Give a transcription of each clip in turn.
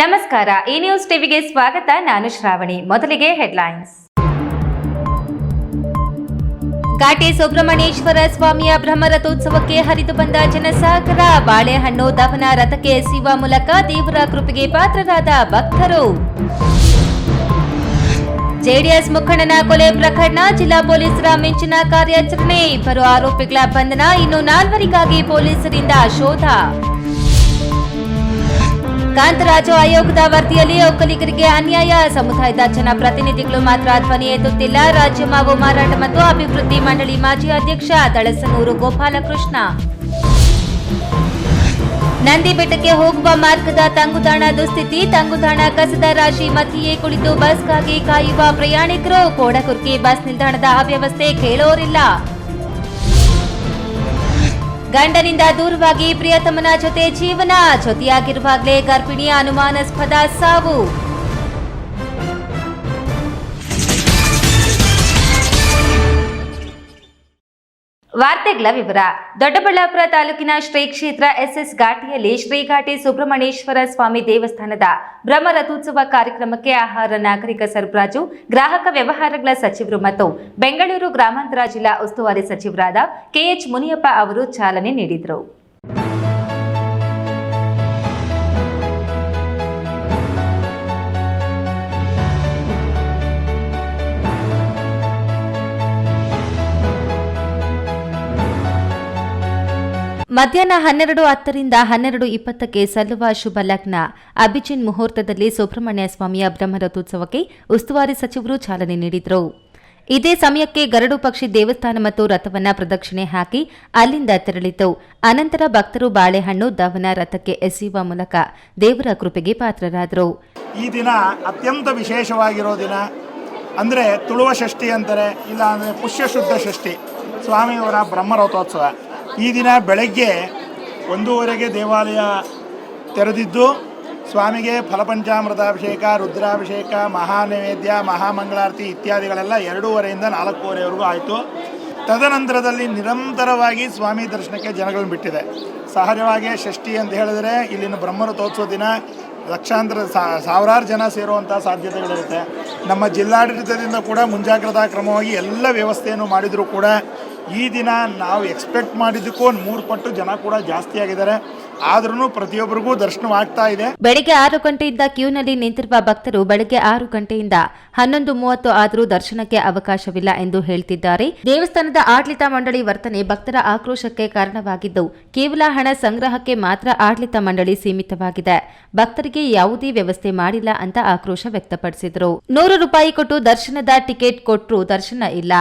ನಮಸ್ಕಾರ, ಈ ನ್ಯೂಸ್ ಟಿವಿಗೆ ಸ್ವಾಗತ. ನಾನು ಶ್ರಾವಣಿ. ಮೊದಲಿಗೆ ಹೆಡ್ಲೈನ್ಸ್ ಕಾಟೆ ಸುಬ್ರಹ್ಮಣ್ಯೇಶ್ವರ ಸ್ವಾಮಿಯ ಬ್ರಹ್ಮರಥೋತ್ಸವಕ್ಕೆ ಹರಿದು ಬಂದ ಜನಸಾಗರ. ಬಾಳೆಹಣ್ಣು ದಹನ ರಥಕ್ಕೆ ಎಸೆಯುವ ಮೂಲಕ ದೇವರ ಕೃಪೆಗೆ ಪಾತ್ರರಾದ ಭಕ್ತರು. ಜೆಡಿಎಸ್ ಮುಖಂಡನ ಕೊಲೆ ಪ್ರಕರಣ, ಜಿಲ್ಲಾ ಪೊಲೀಸರ ಮಿಂಚಿನ ಕಾರ್ಯಾಚರಣೆ. ಇಬ್ಬರು ಆರೋಪಿಗಳ ಬಂಧನ, ಇನ್ನು ನಾಲ್ವರಿಗಾಗಿ ಪೊಲೀಸರಿಂದ ಶೋಧ. ಕಾಂತರಾಜು ಆಯೋಗದ ವರದಿಯಲ್ಲಿ ಒಕ್ಕಲಿಗರಿಗೆ ಅನ್ಯಾಯ. ಸಮುದಾಯದ ಜನ ಪ್ರತಿನಿಧಿಗಳು ಮಾತ್ರ ಧ್ವನಿ ಎತ್ತುತ್ತಿಲ್ಲ. ರಾಜ್ಯ ಮಾವು ಮಾರಾಟ ಮತ್ತು ಅಭಿವೃದ್ಧಿ ಮಂಡಳಿ ಮಾಜಿ ಅಧ್ಯಕ್ಷ ದಳಸನೂರು ಗೋಪಾಲಕೃಷ್ಣ. ನಂದಿಬೆಟ್ಟಕ್ಕೆ ಹೋಗುವ ಮಾರ್ಗದ ತಂಗುದಾಣ ದುಸ್ಥಿತಿ. ತಂಗುದಾಣ ಕಸದ ರಾಶಿ ಮಧ್ಯೆಯೇ ಕುಳಿತು ಬಸ್ಗಾಗಿ ಕಾಯುವ ಪ್ರಯಾಣಿಕರು. ಕೋಡಕುರ್ಕಿ ಬಸ್ ನಿಲ್ದಾಣದ ಅವ್ಯವಸ್ಥೆ ಕೇಳೋರಿಲ್ಲ. ಗಂಡನಿಂದ ದೂರವಾಗಿ ಪ್ರಿಯತಮನ ಜೊತೆ ಜೀವನ ಜೊತೆಯಾಗಿರುವಾಗಲೇ ಗರ್ಭಿಣಿಯ ಅನುಮಾನಾಸ್ಪದ ಸಾವು. ವಾರ್ತೆಗಳ ವಿವರ. ದೊಡ್ಡಬಳ್ಳಾಪುರ ತಾಲೂಕಿನ ಶ್ರೀ ಕ್ಷೇತ್ರ ಎಸ್ಎಸ್ ಘಾಟಿಯಲ್ಲಿ ಶ್ರೀಘಾಟಿ ಸುಬ್ರಹ್ಮಣ್ಯೇಶ್ವರ ಸ್ವಾಮಿ ದೇವಸ್ಥಾನದ ಬ್ರಹ್ಮರಥೋತ್ಸವ ಕಾರ್ಯಕ್ರಮಕ್ಕೆ ಆಹಾರ, ನಾಗರಿಕ ಸರಬರಾಜು, ಗ್ರಾಹಕ ವ್ಯವಹಾರಗಳ ಸಚಿವರು ಮತ್ತು ಬೆಂಗಳೂರು ಗ್ರಾಮಾಂತರ ಜಿಲ್ಲಾ ಉಸ್ತುವಾರಿ ಸಚಿವರಾದ ಕೆಎಚ್ ಮುನಿಯಪ್ಪ ಅವರು ಚಾಲನೆ ನೀಡಿದರು. ಮಧ್ಯಾಹ್ನ ಹನ್ನೆರಡು ಹತ್ತರಿಂದ ಹನ್ನೆರಡು ಇಪ್ಪತ್ತಕ್ಕೆ ಸಲ್ಲುವ ಶುಭ ಲಗ್ನ. ಅಭಿಜಿನ್ ಮುಹೂರ್ತದಲ್ಲಿ ಸುಬ್ರಹ್ಮಣ್ಯ ಸ್ವಾಮಿಯ ಬ್ರಹ್ಮರಥೋತ್ಸವಕ್ಕೆ ಉಸ್ತುವಾರಿ ಸಚಿವರು ಚಾಲನೆ ನೀಡಿದರು. ಇದೇ ಸಮಯಕ್ಕೆ ಗರಡು ಪಕ್ಷಿ ದೇವಸ್ಥಾನ ಮತ್ತು ರಥವನ್ನ ಪ್ರದಕ್ಷಿಣೆ ಹಾಕಿ ಅಲ್ಲಿಂದ ತೆರಳಿತು. ಅನಂತರ ಭಕ್ತರು ಬಾಳೆಹಣ್ಣು ದವನ ರಥಕ್ಕೆ ಎಸೆಯುವ ಮೂಲಕ ದೇವರ ಕೃಪೆಗೆ ಪಾತ್ರರಾದರು. ಈ ದಿನ ಅತ್ಯಂತ ವಿಶೇಷವಾಗಿರೋ ದಿನ. ಅಂದರೆ ತುಳುವ ಷಷ್ಠಿ ಅಂತಾರೆ, ಇಲ್ಲ ಅಂದರೆ ಪುಷ್ಯ ಶುದ್ಧ ಷಷ್ಠಿ. ಸ್ವಾಮಿಯವರ ಬ್ರಹ್ಮರಥೋತ್ಸವ. ಈ ದಿನ ಬೆಳಗ್ಗೆ ಒಂದೂವರೆಗೆ ದೇವಾಲಯ ತೆರೆದಿದ್ದು, ಸ್ವಾಮಿಗೆ ಫಲಪಂಚಾಮೃತಾಭಿಷೇಕ, ರುದ್ರಾಭಿಷೇಕ, ಮಹಾನೈವೇದ್ಯ, ಮಹಾಮಂಗಳಾರತಿ ಇತ್ಯಾದಿಗಳೆಲ್ಲ ಎರಡೂವರೆಯಿಂದ ನಾಲ್ಕೂವರೆವರೆಗೂ ಆಯಿತು. ತದನಂತರದಲ್ಲಿ ನಿರಂತರವಾಗಿ ಸ್ವಾಮಿ ದರ್ಶನಕ್ಕೆ ಜನಗಳನ್ನು ಬಿಟ್ಟಿದೆ. ಸಹಜವಾಗಿ ಷಷ್ಠಿ ಅಂತ ಹೇಳಿದ್ರೆ ಇಲ್ಲಿನ ಬ್ರಹ್ಮರಥೋತ್ಸವ ದಿನ. ಲಕ್ಷಾಂತರ ಸಾವಿರಾರು ಜನ ಸೇರುವಂಥ ಸಾಧ್ಯತೆಗಳಿರುತ್ತೆ. ನಮ್ಮ ಜಿಲ್ಲಾಡಳಿತದಿಂದ ಕೂಡ ಮುಂಜಾಗ್ರತಾ ಕ್ರಮವಾಗಿ ಎಲ್ಲ ವ್ಯವಸ್ಥೆಯನ್ನು ಮಾಡಿದರೂ ಕೂಡ ಈ ದಿನ ನಾವು ಎಕ್ಸ್ಪೆಕ್ಟ್ ಮಾಡಿದ್ದಕ್ಕೂ ಒಂದು ಮೂರು ಪಟ್ಟು ಜನ ಕೂಡ ಜಾಸ್ತಿ ಆಗಿದ್ದಾರೆ. ಆದ್ರೂ ಪ್ರತಿಯೊಬ್ಬರಿಗೂ ದರ್ಶನವಾಗ್ತಾ ಇದೆ. ಬೆಳಿಗ್ಗೆ ಆರು ಗಂಟೆಯಿಂದ ಕ್ಯೂನಲ್ಲಿ ನಿಂತಿರುವ ಭಕ್ತರು ಬೆಳಗ್ಗೆ ಆರು ಗಂಟೆಯಿಂದ ಹನ್ನೊಂದು ಮೂವತ್ತು ಆದರೂ ದರ್ಶನಕ್ಕೆ ಅವಕಾಶವಿಲ್ಲ ಎಂದು ಹೇಳ್ತಿದ್ದಾರೆ. ದೇವಸ್ಥಾನದ ಆಡಳಿತ ಮಂಡಳಿ ವರ್ತನೆ ಭಕ್ತರ ಆಕ್ರೋಶಕ್ಕೆ ಕಾರಣವಾಗಿದ್ದು, ಕೇವಲ ಹಣ ಸಂಗ್ರಹಕ್ಕೆ ಮಾತ್ರ ಆಡಳಿತ ಮಂಡಳಿ ಸೀಮಿತವಾಗಿದೆ. ಭಕ್ತರಿಗೆ ಯಾವುದೇ ವ್ಯವಸ್ಥೆ ಮಾಡಿಲ್ಲ ಅಂತ ಆಕ್ರೋಶ ವ್ಯಕ್ತಪಡಿಸಿದರು. ನೂರು ರೂಪಾಯಿ ಕೊಟ್ಟು ದರ್ಶನದ ಟಿಕೆಟ್ ಕೊಟ್ಟರು ದರ್ಶನ ಇಲ್ಲ.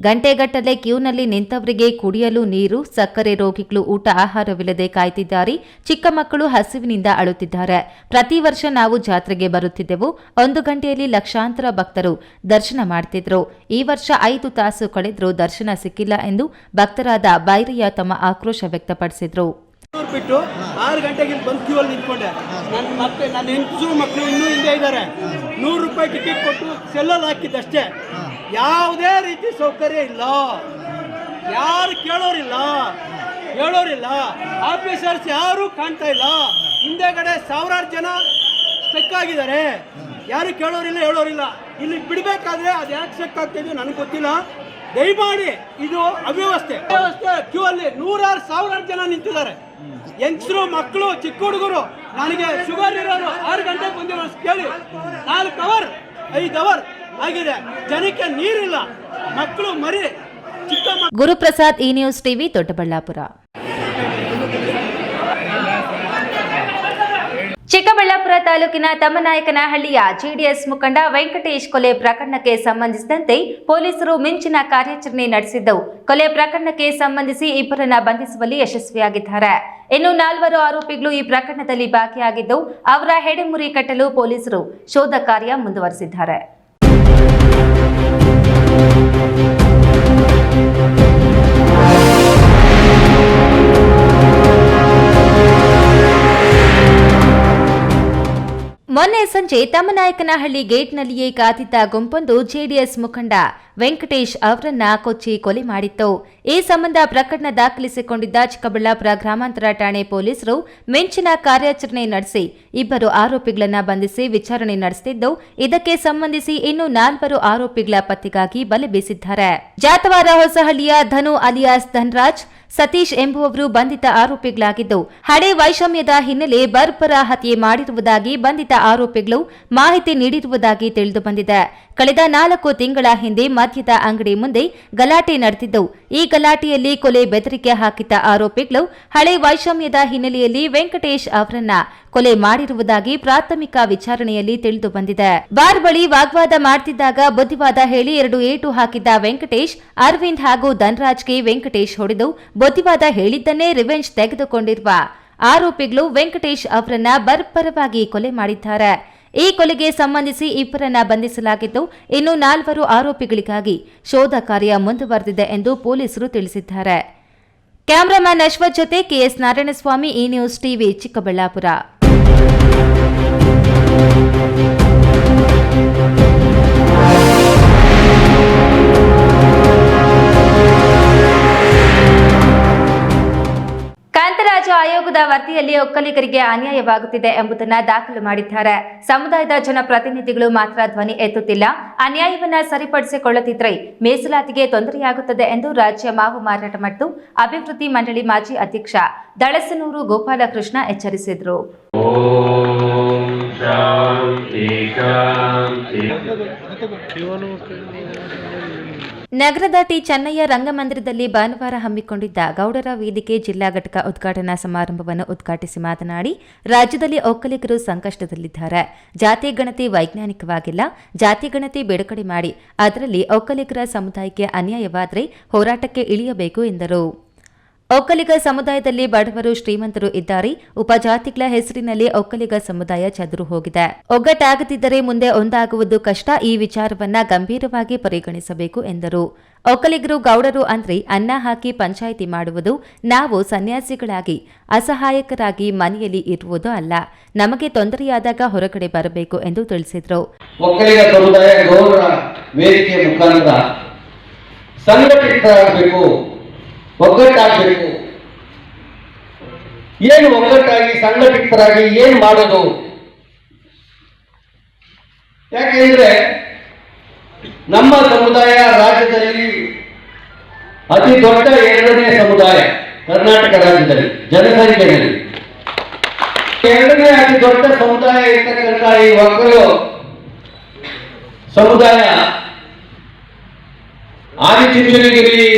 ಗಂಟೆಗಟ್ಟಲೆ ಕ್ಯೂನಲ್ಲಿ ನಿಂತವರಿಗೆ ಕುಡಿಯಲು ನೀರು, ಸಕ್ಕರೆ ರೋಗಿಗಳು ಊಟ, ಆಹಾರವಿಲ್ಲದೆ ಕಾಯ್ತಿದ್ದಾರೆ. ಚಿಕ್ಕ ಮಕ್ಕಳು ಹಸಿವಿನಿಂದ ಅಳುತ್ತಿದ್ದಾರೆ. ಪ್ರತಿ ವರ್ಷ ನಾವು ಜಾತ್ರೆಗೆ ಬರುತ್ತಿದ್ದೆವು. ಒಂದು ಗಂಟೆಯಲ್ಲಿ ಲಕ್ಷಾಂತರ ಭಕ್ತರು ದರ್ಶನ ಮಾಡ್ತಿದ್ರು. ಈ ವರ್ಷ ಐದು ತಾಸು ಕಳೆದರೂ ದರ್ಶನ ಸಿಕ್ಕಿಲ್ಲ ಎಂದು ಭಕ್ತರಾದ ಬೈರಯ್ಯ ತಮ್ಮ ಆಕ್ರೋಶ ವ್ಯಕ್ತಪಡಿಸಿದ್ರು. ಬಿಟ್ಟು ಆರು ಗಂಟೆಗೆ ಬಂದು ಕ್ಯೂ ನನ್ನ ಮತ್ತೆ ನನ್ನ ಮಕ್ಕಳು ಇನ್ನೂ ಹಿಂದೆ ಇದ್ದಾರೆ. ನೂರು ರೂಪಾಯಿ ಟಿಕೆಟ್ ಕೊಟ್ಟು ಸೆಲ್ಲಲ್ಲಿ ಹಾಕಿದ್ದಷ್ಟೇ. ಯಾವುದೇ ರೀತಿ ಸೌಕರ್ಯ ಇಲ್ಲ. ಯಾರು ಕೇಳೋರಿಲ್ಲ. ಕೇಳೋರಿಲ್ಲ ಆಫೀಸರ್ಸ್ ಯಾರೂ ಕಾಣ್ತಾ ಇಲ್ಲ. ಹಿಂದೆಗಡೆ ಸಾವಿರಾರು ಜನ ಸ್ಟಕ್ ಆಗಿದ್ದಾರೆ. ಯಾರು ಕೇಳೋರಿಲ್ಲ, ಹೇಳೋರಿಲ್ಲ. ಇಲ್ಲಿ ಬಿಡಬೇಕಾದ್ರೆ ಅದು ಯಾಕೆ ಸೆಕ್ ಆಗ್ತಿದ್ವಿ ನನಗೆ ಗೊತ್ತಿಲ್ಲ. ದಯಮಾಡಿ ಇದು ಅವ್ಯವಸ್ಥೆ. ಅವ್ಯವಸ್ಥೆ. ಕ್ಯೂ ಅಲ್ಲಿ ನೂರಾರು ಸಾವಿರಾರು ಜನ ನಿಂತಿದ್ದಾರೆ. ಹೆಂಗಸರು, ಮಕ್ಕಳು, ಚಿಕ್ಕ ಹುಡುಗರು, ನನಗೆ ಶುಗರ್ ಇರೋರು ಆರು ಗಂಟೆಗೆ ಬಂದಿರೋ ಕೇಳಿ. ನಾಲ್ಕು ಅವರ್ ಐದು ಅವರ್ ಆಗಿದೆ. ಜನಕ್ಕೆ ನೀರಿಲ್ಲ. ಮಕ್ಕಳು ಮರಿ. ಗುರುಪ್ರಸಾದ್ ಈ ನ್ಯೂಸ್ ಟಿವಿ, ದೊಡ್ಡಬಳ್ಳಾಪುರ. ಚಿಕ್ಕಬಳ್ಳಾಪುರ ತಾಲೂಕಿನ ತಮ್ಮನಾಯಕನಹಳ್ಳಿಯ ಜೆಡಿಎಸ್ ಮುಖಂಡ ವೆಂಕಟೇಶ್ ಕೊಲೆ ಪ್ರಕರಣಕ್ಕೆ ಸಂಬಂಧಿಸಿದಂತೆ ಪೊಲೀಸರು ಮಿಂಚಿನ ಕಾರ್ಯಾಚರಣೆ ನಡೆಸಿದ್ದವು. ಕೊಲೆ ಪ್ರಕರಣಕ್ಕೆ ಸಂಬಂಧಿಸಿ ಇಬ್ಬರನ್ನ ಬಂಧಿಸುವಲ್ಲಿ ಯಶಸ್ವಿಯಾಗಿದ್ದಾರೆ. ಇನ್ನು ನಾಲ್ವರು ಆರೋಪಿಗಳು ಈ ಪ್ರಕರಣದಲ್ಲಿ ಭಾಗಿಯಾಗಿದ್ದು ಅವರ ಹೆಡೆಮುರಿ ಕಟ್ಟಲು ಪೊಲೀಸರು ಶೋಧ ಕಾರ್ಯ ಮುಂದುವರೆಸಿದ್ದಾರೆ. Thank you. ಮೊನ್ನೆ ಸಂಜೆ ತಮ್ಮನಾಯಕನಹಳ್ಳಿ ಗೇಟ್ನಲ್ಲಿಯೇ ಕಾದಿದ್ದ ಗುಂಪೊಂದು ಜೆಡಿಎಸ್ ಮುಖಂಡ ವೆಂಕಟೇಶ್ ಅವರನ್ನ ಕೊಚ್ಚಿ ಕೊಲೆ ಮಾಡಿತ್ತು. ಈ ಸಂಬಂಧ ಪ್ರಕರಣ ದಾಖಲಿಸಿಕೊಂಡಿದ್ದ ಚಿಕ್ಕಬಳ್ಳಾಪುರ ಗ್ರಾಮಾಂತರ ಠಾಣೆ ಪೊಲೀಸರು ಮಿಂಚಿನ ಕಾರ್ಯಾಚರಣೆ ನಡೆಸಿ ಇಬ್ಬರು ಆರೋಪಿಗಳನ್ನು ಬಂಧಿಸಿ ವಿಚಾರಣೆ ನಡೆಸುತ್ತಿದ್ದು ಇದಕ್ಕೆ ಸಂಬಂಧಿಸಿ ಇನ್ನು ನಾಲ್ವರು ಆರೋಪಿಗಳ ಪತ್ತೆಗಾಗಿ ಬಲೆ ಬೀಸಿದ್ದಾರೆ. ಜಾತವಾರ ಹೊಸಹಳ್ಳಿಯ ಧನು ಅಲಿಯಾಸ್ ಧನ್ರಾಜ್ ಸತೀಶ್ ಎಂಬುವವರು ಬಂಧಿತ ಆರೋಪಿಗಳಾಗಿದ್ದು, ಹಳೆ ವೈಷಮ್ಯದ ಹಿನ್ನೆಲೆ ಬರ್ಬರ ಹತ್ಯೆ ಮಾಡಿರುವುದಾಗಿ ಬಂಧಿತ ಆರೋಪಿಗಳು ಮಾಹಿತಿ ನೀಡಿರುವುದಾಗಿ ತಿಳಿದುಬಂದಿದೆ. ಕಳೆದ ನಾಲ್ಕು ತಿಂಗಳ ಹಿಂದೆ ಮದ್ಯದ ಅಂಗಡಿ ಮುಂದೆ ಗಲಾಟೆ ನಡೆದಿದ್ದವು ಈ ಗಲಾಟೆಯಲ್ಲಿ ಕೊಲೆ ಬೆದರಿಕೆ ಹಾಕಿದ್ದ ಆರೋಪಿಗಳು ಹಳೆ ವೈಷಮ್ಯದ ಹಿನ್ನೆಲೆಯಲ್ಲಿ ವೆಂಕಟೇಶ್ ಅವರನ್ನ ಕೊಲೆ ಮಾಡಿರುವುದಾಗಿ ಪ್ರಾಥಮಿಕ ವಿಚಾರಣೆಯಲ್ಲಿ ತಿಳಿದು ಬಂದಿದೆ. ಬಾರ್ ಬಳಿ ವಾಗ್ವಾದ ಮಾಡ್ತಿದ್ದಾಗ ಬುದ್ಧಿವಾದ ಹೇಳಿ ಎರಡು ಏಟು ಹಾಕಿದ್ದ ವೆಂಕಟೇಶ್, ಅರವಿಂದ್ ಹಾಗೂ ಧನ್ರಾಜ್ಗೆ ವೆಂಕಟೇಶ್ ಹೊಡೆದು ಬುದ್ಧಿವಾದ ಹೇಳಿದ್ದನ್ನೇ ರಿವೆಂಜ್ ತೆಗೆದುಕೊಂಡಿರುವ ಆರೋಪಿಗಳು ವೆಂಕಟೇಶ್ ಅವರನ್ನ ಬರ್ಬರವಾಗಿ ಕೊಲೆ ಮಾಡಿದ್ದಾರೆ. ಈ ಕೊಲೆಗೆ ಸಂಬಂಧಿಸಿ ಇಬ್ಬರನ್ನ ಬಂಧಿಸಲಾಗಿದ್ದು, ಇನ್ನು ನಾಲ್ವರು ಆರೋಪಿಗಳಿಗಾಗಿ ಶೋಧ ಕಾರ್ಯ ಮುಂದುವರೆದಿದೆ ಎಂದು ಪೊಲೀಸರು ತಿಳಿಸಿದ್ದಾರೆ. ಕ್ಯಾಮರಾಮನ್ ಅಶ್ವಥ್ ಜೊತೆ ಕೆಎಸ್ ನಾರಾಯಣಸ್ವಾಮಿ, ಈ ನ್ಯೂಸ್ ಟಿವಿ ಚಿಕ್ಕಬಳ್ಳಾಪುರ. ಆಯೋಗದ ವರದಿಯಲ್ಲಿ ಒಕ್ಕಲಿಗರಿಗೆ ಅನ್ಯಾಯವಾಗುತ್ತಿದೆ ಎಂಬುದನ್ನು ದಾಖಲು ಮಾಡಿದ್ದಾರೆ. ಸಮುದಾಯದ ಜನಪ್ರತಿನಿಧಿಗಳು ಮಾತ್ರ ಧ್ವನಿ ಎತ್ತುತ್ತಿಲ್ಲ. ಅನ್ಯಾಯವನ್ನು ಸರಿಪಡಿಸಿಕೊಳ್ಳುತ್ತಿದ್ರೆ ಮೀಸಲಾತಿಗೆ ತೊಂದರೆಯಾಗುತ್ತದೆ ಎಂದು ರಾಜ್ಯ ಮಾವು ಮಾರಾಟ ಮತ್ತು ಅಭಿವೃದ್ಧಿ ಮಂಡಳಿ ಮಾಜಿ ಅಧ್ಯಕ್ಷ ದಳಸನೂರು ಗೋಪಾಲಕೃಷ್ಣ ಎಚ್ಚರಿಸಿದರು. ನಗರದ ಟಿ ಚೆನ್ನಯ್ಯ ರಂಗಮಂದಿರದಲ್ಲಿ ಭಾನುವಾರ ಹಮ್ಮಿಕೊಂಡಿದ್ದ ಗೌಡರ ವೇದಿಕೆ ಜಿಲ್ಲಾ ಘಟಕ ಉದ್ಘಾಟನಾ ಸಮಾರಂಭವನ್ನು ಉದ್ಘಾಟಿಸಿ ಮಾತನಾಡಿ, ರಾಜ್ಯದಲ್ಲಿ ಒಕ್ಕಲಿಗರು ಸಂಕಷ್ಟದಲ್ಲಿದ್ದಾರೆ. ಜಾತಿ ಗಣತಿ ವೈಜ್ಞಾನಿಕವಾಗಿಲ್ಲ. ಜಾತಿ ಗಣತಿ ಬಿಡುಗಡೆ ಮಾಡಿ, ಅದರಲ್ಲಿ ಒಕ್ಕಲಿಗರ ಸಮುದಾಯಕ್ಕೆ ಅನ್ಯಾಯವಾದರೆ ಹೋರಾಟಕ್ಕೆ ಇಳಿಯಬೇಕು ಎಂದರು. ಒಕ್ಕಲಿಗ ಸಮುದಾಯದಲ್ಲಿ ಬಡವರು ಶ್ರೀಮಂತರು ಇದ್ದಾರೆ. ಉಪಜಾತಿಗಳ ಹೆಸರಿನಲ್ಲಿ ಒಕ್ಕಲಿಗ ಸಮುದಾಯ ಚದುರು ಹೋಗಿದೆ. ಒಗ್ಗಟ್ಟಾಗದಿದ್ದರೆ ಮುಂದೆ ಒಂದಾಗುವುದು ಕಷ್ಟ. ಈ ವಿಚಾರವನ್ನ ಗಂಭೀರವಾಗಿ ಪರಿಗಣಿಸಬೇಕು ಎಂದರು. ಒಕ್ಕಲಿಗರು ಗೌಡರು ಅಂದ್ರೆ ಅನ್ನ ಹಾಕಿ ಪಂಚಾಯಿತಿ ಮಾಡುವುದು. ನಾವು ಸನ್ಯಾಸಿಗಳಾಗಿ, ಅಸಹಾಯಕರಾಗಿ ಮನೆಯಲ್ಲಿ ಇರುವುದು ಅಲ್ಲ. ನಮಗೆ ತೊಂದರೆಯಾದಾಗ ಹೊರಗಡೆ ಬರಬೇಕು ಎಂದು ತಿಳಿಸಿದರು. ಸಂಘಟಿತರಾಗಬೇಕು. ಒಗ್ಗಟ್ಟಾಗಬೇಕು ಏನು ಒಗ್ಗಟ್ಟಾಗಿ ಸಂಘಟಿತರಾಗಿ ಏನು ಮಾಡೋದು? ಯಾಕೆಂದ್ರೆ ನಮ್ಮ ಸಮುದಾಯ ರಾಜ್ಯದಲ್ಲಿ ಅತಿ ದೊಡ್ಡ ಎರಡನೇ ಸಮುದಾಯ ಕರ್ನಾಟಕ ರಾಜ್ಯದಲ್ಲಿ, ಜನಸಂಖ್ಯೆಯಲ್ಲಿ. ಎರಡನೇ ಅತಿ ದೊಡ್ಡ ಸಮುದಾಯ ಇರ್ತಕ್ಕಂಥ ಈ ಒಕ್ಕಲು ಸಮುದಾಯ ಆದಿಚುಂಚನಗಿರಿ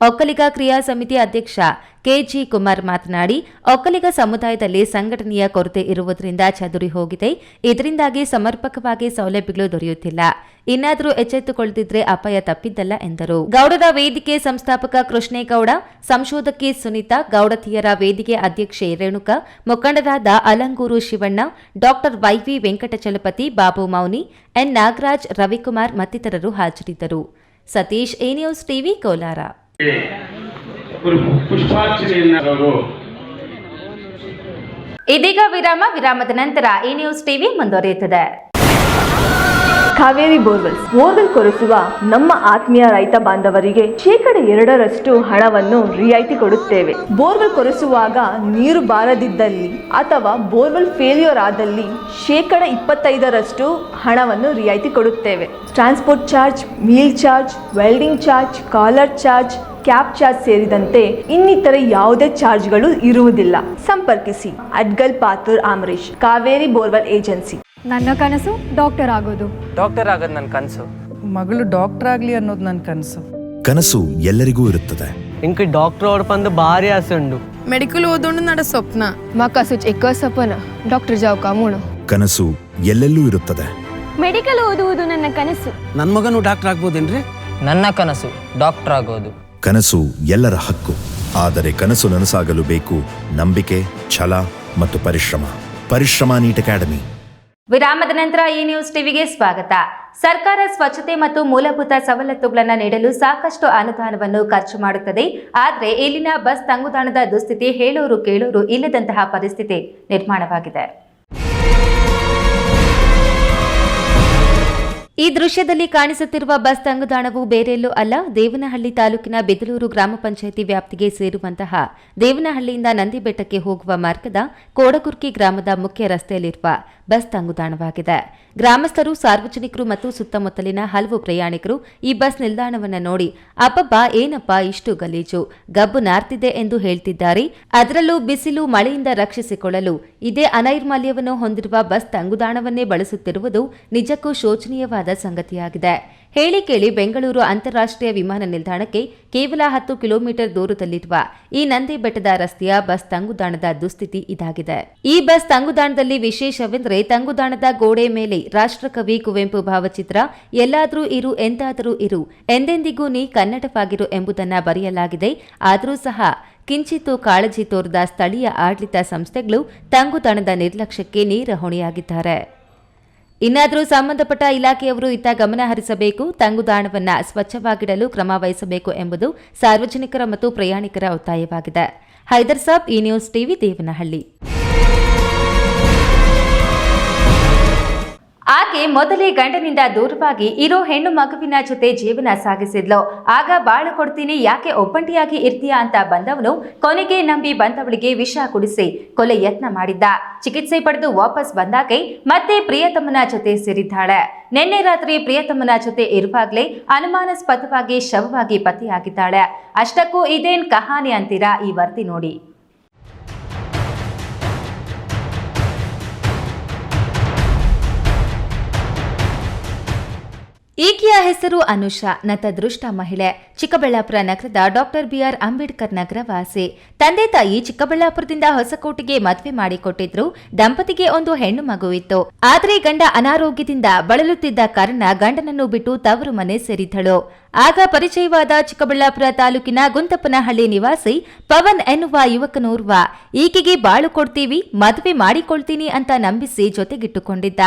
ಒಕ್ಕಲಿಗ ಕ್ರಿಯಾ ಸಮಿತಿ ಅಧ್ಯಕ್ಷ ಕೆಜಿ ಕುಮಾರ್ ಮಾತನಾಡಿ, ಒಕ್ಕಲಿಗ ಸಮುದಾಯದಲ್ಲಿ ಸಂಘಟನೆಯ ಕೊರತೆ ಇರುವುದರಿಂದ ಚದುರಿ ಹೋಗಿದೆ. ಇದರಿಂದಾಗಿ ಸಮರ್ಪಕವಾಗಿ ಸೌಲಭ್ಯಗಳು ದೊರೆಯುತ್ತಿಲ್ಲ. ಇನ್ನಾದರೂ ಎಚ್ಚೆತ್ತುಕೊಳ್ಳದಿದ್ರೆ ಅಪಾಯ ತಪ್ಪಿದ್ದಲ್ಲ ಎಂದರು. ಗೌಡರ ವೇದಿಕೆ ಸಂಸ್ಥಾಪಕ ಕೃಷ್ಣೇಗೌಡ, ಸಂಶೋಧಕಿ ಸುನೀತಾ, ಗೌಡತಿಯರ ವೇದಿಕೆ ಅಧ್ಯಕ್ಷೆ ರೇಣುಕಾ, ಮುಖಂಡರಾದ Alangur Shivanna, doctor Y V Venkatachalapathi, Babu Mouni, N Nagaraj, Ravikumar ಮತ್ತಿತರರು ಹಾಜರಿದ್ದರು. Satish A TV Kolar. ಇದೀಗ ವಿರಾಮ ವಿರಾಮದ ನಂತರ ಈ ನ್ಯೂಸ್ ಟಿವಿ ಮುಂದುವರಿಯುತ್ತದೆ. ಕಾವೇರಿ ಬೋರ್ವೆಲ್ಸ್ ಬೋರ್ವೆಲ್ ಕೊರೆಸುವ ನಮ್ಮ ಆತ್ಮೀಯ ರೈತ ಬಾಂಧವರಿಗೆ ಶೇಕಡ ಎರಡರಷ್ಟು ಹಣವನ್ನು ರಿಯಾಯಿತಿ ಕೊಡುತ್ತೇವೆ. ಬೋರ್ವೆಲ್ ಕೊರೆಸುವಾಗ ನೀರು ಬಾರದಿದ್ದಲ್ಲಿ ಅಥವಾ ಬೋರ್ವೆಲ್ ಫೇಲ್ಯೂರ್ ಆದಲ್ಲಿ ಶೇಕಡ ಇಪ್ಪತ್ತೈದರಷ್ಟು ಹಣವನ್ನು ರಿಯಾಯಿತಿ ಕೊಡುತ್ತೇವೆ. Transport charge meal charge welding charge collar charge cab charge ಸೇರಿದಂತೆ ಇನ್ನಿತರೆ ಯಾವುದೇ ಚಾರ್ಜ್ಗಳು ಇರುವುದಿಲ್ಲ ಸಂಪರ್ಕಿಸಿ ಅಡ್ಗಲ್ ಪಾತೂರ್ ಆಮರೇಶ್ ಕಾವೇರಿ ಬೋರ್ವೆಲ್ ಏಜೆನ್ಸಿ ನನ್ನ ಕನಸು ಡಾಕ್ಟರ್ ಆಗೋದು ಡಾಕ್ಟರ್ ಆಗೋದು ನನ್ನ ಕನಸು ಮಗಳು ಡಾಕ್ಟರ್ ಆಗಲಿ ಅನ್ನೋದು ನನ್ನ ಕನಸು ಕನಸು ಎಲ್ಲರಿಗೂ ಇರುತ್ತದೆ ఇంక డాక్టర్ ఓడిపందు భారీ ఆశండు ಮೆಡಿಕಲ್ ಓದೋಣ ನಡ ಸ್ವಪ್ನ మా కసు ఎక్కువ సపన డాక్టర్ జావు కామును ಕನಸು ಎಲ್ಲೆಲ್ಲೂ ಇರುತ್ತದೆ ಮೆಡಿಕಲ್ ಓದುವುದು ನನ್ನ ಕನಸು ನನ್ನ ಮಗನು ಡಾಕ್ಟರ್ ಆಗ್ಬೋದೇನ್ರಿ ನನ್ನ ಕನಸು ಡಾಕ್ಟರ್ ಆಗೋದು ಕನಸು ಎಲ್ಲರ ಹಕ್ಕು. ಆದರೆ ಕನಸು ನನಸಾಗಲು ಬೇಕು ನಂಬಿಕೆ, ಛಲ ಮತ್ತು ಪರಿಶ್ರಮ. ಪರಿಶ್ರಮ ನೀಟ್ ಅಕಾಡೆಮಿ. ವಿರಾಮದ ನಂತರ ಈ ನ್ಯೂಸ್ ಟಿವಿಗೆ ಸ್ವಾಗತ. ಸರ್ಕಾರ ಸ್ವಚ್ಛತೆ ಮತ್ತು ಮೂಲಭೂತ ಸವಲತ್ತುಗಳನ್ನು ನೀಡಲು ಸಾಕಷ್ಟು ಅನುದಾನವನ್ನು ಖರ್ಚು ಮಾಡುತ್ತದೆ. ಆದರೆ ಇಲ್ಲಿನ ಬಸ್ ತಂಗುದಾಣದ ದುಸ್ಥಿತಿ ಹೇಳೋರು ಕೇಳೋರು ಇಲ್ಲದಂತಹ ಪರಿಸ್ಥಿತಿ ನಿರ್ಮಾಣವಾಗಿದೆ. ಈ ದೃಶ್ಯದಲ್ಲಿ ಕಾಣಿಸುತ್ತಿರುವ ಬಸ್ ತಂಗುದಾಣವು ಬೇರೆಲ್ಲೂ ಅಲ್ಲ, ದೇವನಹಳ್ಳಿ ತಾಲೂಕಿನ ಬೆದಲೂರು ಗ್ರಾಮ ಪಂಚಾಯಿತಿ ವ್ಯಾಪ್ತಿಗೆ ಸೇರುವಂತಹ ದೇವನಹಳ್ಳಿಯಿಂದ ನಂದಿಬೆಟ್ಟಕ್ಕೆ ಹೋಗುವ ಮಾರ್ಗದ ಕೋಡಗುರ್ಕಿ ಗ್ರಾಮದ ಮುಖ್ಯ ರಸ್ತೆಯಲ್ಲಿರುವ ಬಸ್ ತಂಗುದಾಣವಾಗಿದೆ. ಗ್ರಾಮಸ್ಥರು, ಸಾರ್ವಜನಿಕರು ಮತ್ತು ಸುತ್ತಮುತ್ತಲಿನ ಹಲವು ಪ್ರಯಾಣಿಕರು ಈ ಬಸ್ ನಿಲ್ದಾಣವನ್ನು ನೋಡಿ ಅಪ್ಪಬ್ಬ ಏನಪ್ಪ ಇಷ್ಟು ಗಲೀಜು? ಗಬ್ಬು ನಾರ್ತಿದೆ ಎಂದು ಹೇಳ್ತಿದ್ದಾರೆ. ಅದರಲ್ಲೂ ಬಿಸಿಲು, ಮಳೆಯಿಂದ ರಕ್ಷಿಸಿಕೊಳ್ಳಲು ಇದೇ ಅನೈರ್ಮಲ್ಯವನ್ನು ಹೊಂದಿರುವ ಬಸ್ ತಂಗುದಾಣವನ್ನೇ ಬಳಸುತ್ತಿರುವುದು ನಿಜಕ್ಕೂ ಶೋಚನೀಯವಾದ ಸಂಗತಿಯಾಗಿದೆ. ಹೇಳಿ ಕೇಳಿ ಬೆಂಗಳೂರು ಅಂತಾರಾಷ್ಟ್ರೀಯ ವಿಮಾನ ನಿಲ್ದಾಣಕ್ಕೆ ಕೇವಲ ಹತ್ತು ಕಿಲೋಮೀಟರ್ ದೂರದಲ್ಲಿರುವ ಈ ನಂದಿ ಬೆಟ್ಟದ ರಸ್ತೆಯ ಬಸ್ ತಂಗುದಾಣದ ದುಸ್ಥಿತಿ ಇದಾಗಿದೆ. ಈ ಬಸ್ ತಂಗುದಾಣದಲ್ಲಿ ವಿಶೇಷವೆಂದರೆ ತಂಗುದಾಣದ ಗೋಡೆ ಮೇಲೆ ರಾಷ್ಟ್ರಕವಿ ಕುವೆಂಪು ಭಾವಚಿತ್ರ, ಎಲ್ಲಾದರೂ ಇರು ಎಂತಾದರೂ ಇರು, ಎಂದೆಂದಿಗೂ ನೀ ಕನ್ನಡವಾಗಿರು ಎಂಬುದನ್ನ ಬರೆಯಲಾಗಿದೆ. ಆದರೂ ಸಹ ಕಿಂಚಿತ್ತು ಕಾಳಜಿ ತೋರದ ಸ್ಥಳೀಯ ಆಡಳಿತ ಸಂಸ್ಥೆಗಳು ತಂಗುದಾಣದ ನಿರ್ಲಕ್ಷ್ಯಕ್ಕೆ ನೇರ ಹೊಣೆಯಾಗಿದ್ದಾರೆ. ಇನ್ನಾದರೂ ಸಂಬಂಧಪಟ್ಟ ಇಲಾಖೆಯವರು ಇತ್ತ ಗಮನ ಹರಿಸಬೇಕು ತಂಗುದಾಣವನ್ನು ಸ್ವಚ್ಛವಾಗಿಡಲು ಕ್ರಮ ವಹಿಸಬೇಕು ಎಂಬುದು ಸಾರ್ವಜನಿಕರ ಮತ್ತು ಪ್ರಯಾಣಿಕರ ಒತ್ತಾಯವಾಗಿದೆ. ಹೈದರ್ ಸಾಬ್, ಈ ನ್ಯೂಸ್ ಟಿವಿ, ದೇವನಹಳ್ಳಿ. ಆಕೆ ಮೊದಲೇ ಗಂಡನಿಂದ ದೂರವಾಗಿ ಇರೋ ಹೆಣ್ಣು ಮಗುವಿನ ಜೊತೆ ಜೀವನ ಸಾಗಿಸಿದ್ಲು. ಆಗ ಬಾಳು ಕೊಡ್ತೀನಿ, ಯಾಕೆ ಒಬ್ಬಂಟಿಯಾಗಿ ಇರ್ತೀಯಾ ಅಂತ ಬಂದವನು ಕೊನೆಗೆ ನಂಬಿ ಬಂದವಳಿಗೆ ವಿಷ ಕುಡಿಸಿ ಕೊಲೆ ಯತ್ನ ಮಾಡಿದ್ದ. ಚಿಕಿತ್ಸೆ ಪಡೆದು ವಾಪಸ್ ಬಂದಾಕೆ ಮತ್ತೆ ಪ್ರಿಯತಮನ ಜೊತೆ ಸೇರಿದ್ದಾಳೆ. ನಿನ್ನೆ ರಾತ್ರಿ ಪ್ರಿಯತಮನ ಜೊತೆ ಇರುವಾಗಲೇ ಅನುಮಾನಾಸ್ಪದವಾಗಿ ಶವವಾಗಿ ಪತಿಯಾಗಿದ್ದಾಳೆ. ಅಷ್ಟಕ್ಕೂ ಇದೇನ್ ಕಹಾನಿ ಅಂತೀರಾ ಈ ವರದಿ ನೋಡಿ. ಈಕೆಯ ಹೆಸರು ಅನುಷಾ ನತದೃಷ್ಟ ಮಹಿಳೆ. ಚಿಕ್ಕಬಳ್ಳಾಪುರ ನಗರದ ಡಾಕ್ಟರ್ ಬಿಆರ್ ಅಂಬೇಡ್ಕರ್ ನಗರ ವಾಸಿ ತಂದೆ ತಾಯಿ ಚಿಕ್ಕಬಳ್ಳಾಪುರದಿಂದ ಹೊಸಕೋಟೆಗೆ ಮದುವೆ ಮಾಡಿಕೊಟ್ಟಿದ್ರು. ದಂಪತಿಗೆ ಒಂದು ಹೆಣ್ಣು ಮಗು ಇತ್ತು ಆದರೆ ಗಂಡ ಅನಾರೋಗ್ಯದಿಂದ ಬಳಲುತ್ತಿದ್ದ ಕಾರಣ ಗಂಡನನ್ನು ಬಿಟ್ಟು ತವರು ಮನೆ ಸೇರಿದ್ದಳು. ಆಗ ಪರಿಚಯವಾದ ಚಿಕ್ಕಬಳ್ಳಾಪುರ ತಾಲೂಕಿನ ಗುಂತಪ್ಪನಹಳ್ಳಿ ನಿವಾಸಿ ಪವನ್ ಎನ್ನುವ ಯುವಕನೋರ್ವ, ಈಕೆಗೆ ಬಾಳು ಕೊಡ್ತೀವಿ, ಮದುವೆ ಮಾಡಿಕೊಳ್ತೀನಿ ಅಂತ ನಂಬಿಸಿ ಜೊತೆಗಿಟ್ಟುಕೊಂಡಿದ್ದ.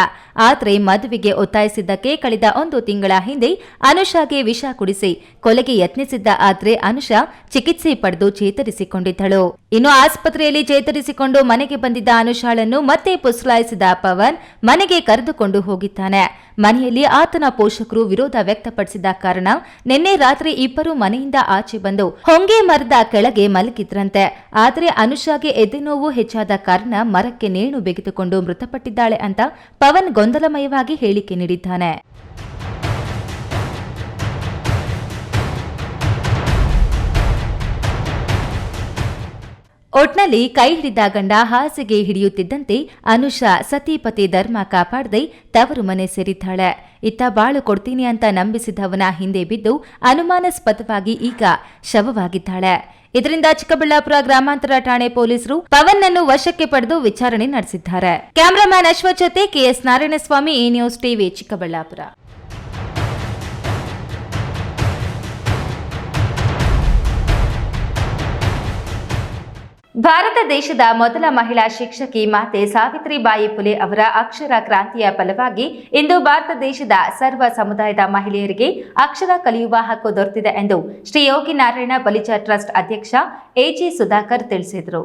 ಆದರೆ ಮದುವೆಗೆ ಒತ್ತಾಯಿಸಿದ್ದಕ್ಕೆ ಕಳೆದ ಒಂದು ತಿಂಗಳ ಹಿಂದೆ ಅನುಷಾಗೆ ವಿಷ ಕುಡಿಸಿ ಕೊಲೆಗೆ ಯತ್ನಿಸಿದ್ದ ಆದ್ರೆ ಅನುಷಾ ಚಿಕಿತ್ಸೆ ಪಡೆದು ಚೇತರಿಸಿಕೊಂಡಿದ್ದಳು. ಇನ್ನು ಆಸ್ಪತ್ರೆಯಲ್ಲಿ ಚೇತರಿಸಿಕೊಂಡು ಮನೆಗೆ ಬಂದಿದ್ದ ಅನುಷಾಳನ್ನು ಮತ್ತೆ ಪುಸಲಾಯಿಸಿದ ಪವನ್ ಮನೆಗೆ ಕರೆದುಕೊಂಡು ಹೋಗಿದ್ದಾನೆ. ಮನೆಯಲ್ಲಿ ಆತನ ಪೋಷಕರು ವಿರೋಧ ವ್ಯಕ್ತಪಡಿಸಿದ ಕಾರಣ ನಿನ್ನೆ ರಾತ್ರಿ ಇಬ್ಬರು ಮನೆಯಿಂದ ಆಚೆ ಬಂದು ಹೊಂಗೆ ಮರದ ಕೆಳಗೆ ಮಲಗಿದ್ರಂತೆ. ಆದರೆ ಅನುಷಾಗೆ ಎದೆನೋವು ಹೆಚ್ಚಾದ ಕಾರಣ ಮರಕ್ಕೆ ನೇಣು ಬಿಗಿದುಕೊಂಡು ಮೃತಪಟ್ಟಿದ್ದಾಳೆ ಅಂತ ಪವನ್ ಗೊಂದಲಮಯವಾಗಿ ಹೇಳಿಕೆ ನೀಡಿದ್ದಾನೆ. ಒಟ್ನಲ್ಲಿ ಕೈ ಹಿಡಿದ ಗಂಡ ಹಾಸಿಗೆ ಹಿಡಿಯುತ್ತಿದ್ದಂತೆ ಅನುಷಾ ಸತಿಪತಿ ಧರ್ಮ ಕಾಪಾಡದೆ ತವರು ಮನೆ ಸೇರಿದ್ದಾಳೆ. ಇತ್ತ ಬಾಳು ಕೊಡ್ತೀನಿ ಅಂತ ನಂಬಿಸಿದವನ ಹಿಂದೆ ಬಿದ್ದು ಅನುಮಾನಾಸ್ಪದವಾಗಿ ಈಗ ಶವವಾಗಿದ್ದಾಳೆ. ಇದರಿಂದ ಚಿಕ್ಕಬಳ್ಳಾಪುರ ಗ್ರಾಮಾಂತರ ಠಾಣೆ ಪೊಲೀಸರು ಪವನ್ ಅನ್ನು ವಶಕ್ಕೆ ಪಡೆದು ವಿಚಾರಣೆ ನಡೆಸಿದ್ದಾರೆ. Cameraman Ashwath K S Narayanaswamy, A news TV, Chikkaballapur. Bharat ದೇಶದ ಮೊದಲ ಮಹಿಳಾ ಶಿಕ್ಷಕಿ ಮಾತೆ ಸಾವಿತ್ರಿಬಾಯಿ ಪುಲೆ ಅವರ ಅಕ್ಷರ ಕ್ರಾಂತಿಯ ಫಲವಾಗಿ ಇಂದು ಭಾರತ ದೇಶದ ಸರ್ವ ಸಮುದಾಯದ ಮಹಿಳೆಯರಿಗೆ ಅಕ್ಷರ ಕಲಿಯುವ ಹಕ್ಕು ದೊರೆತಿದೆ ಎಂದು ಶ್ರೀ ಯೋಗಿ ನಾರಾಯಣ ಬಲಿಜ ಟ್ರಸ್ಟ್ ಅಧ್ಯಕ್ಷ ಎಜಿ ಸುಧಾಕರ್ ತಿಳಿಸಿದರು.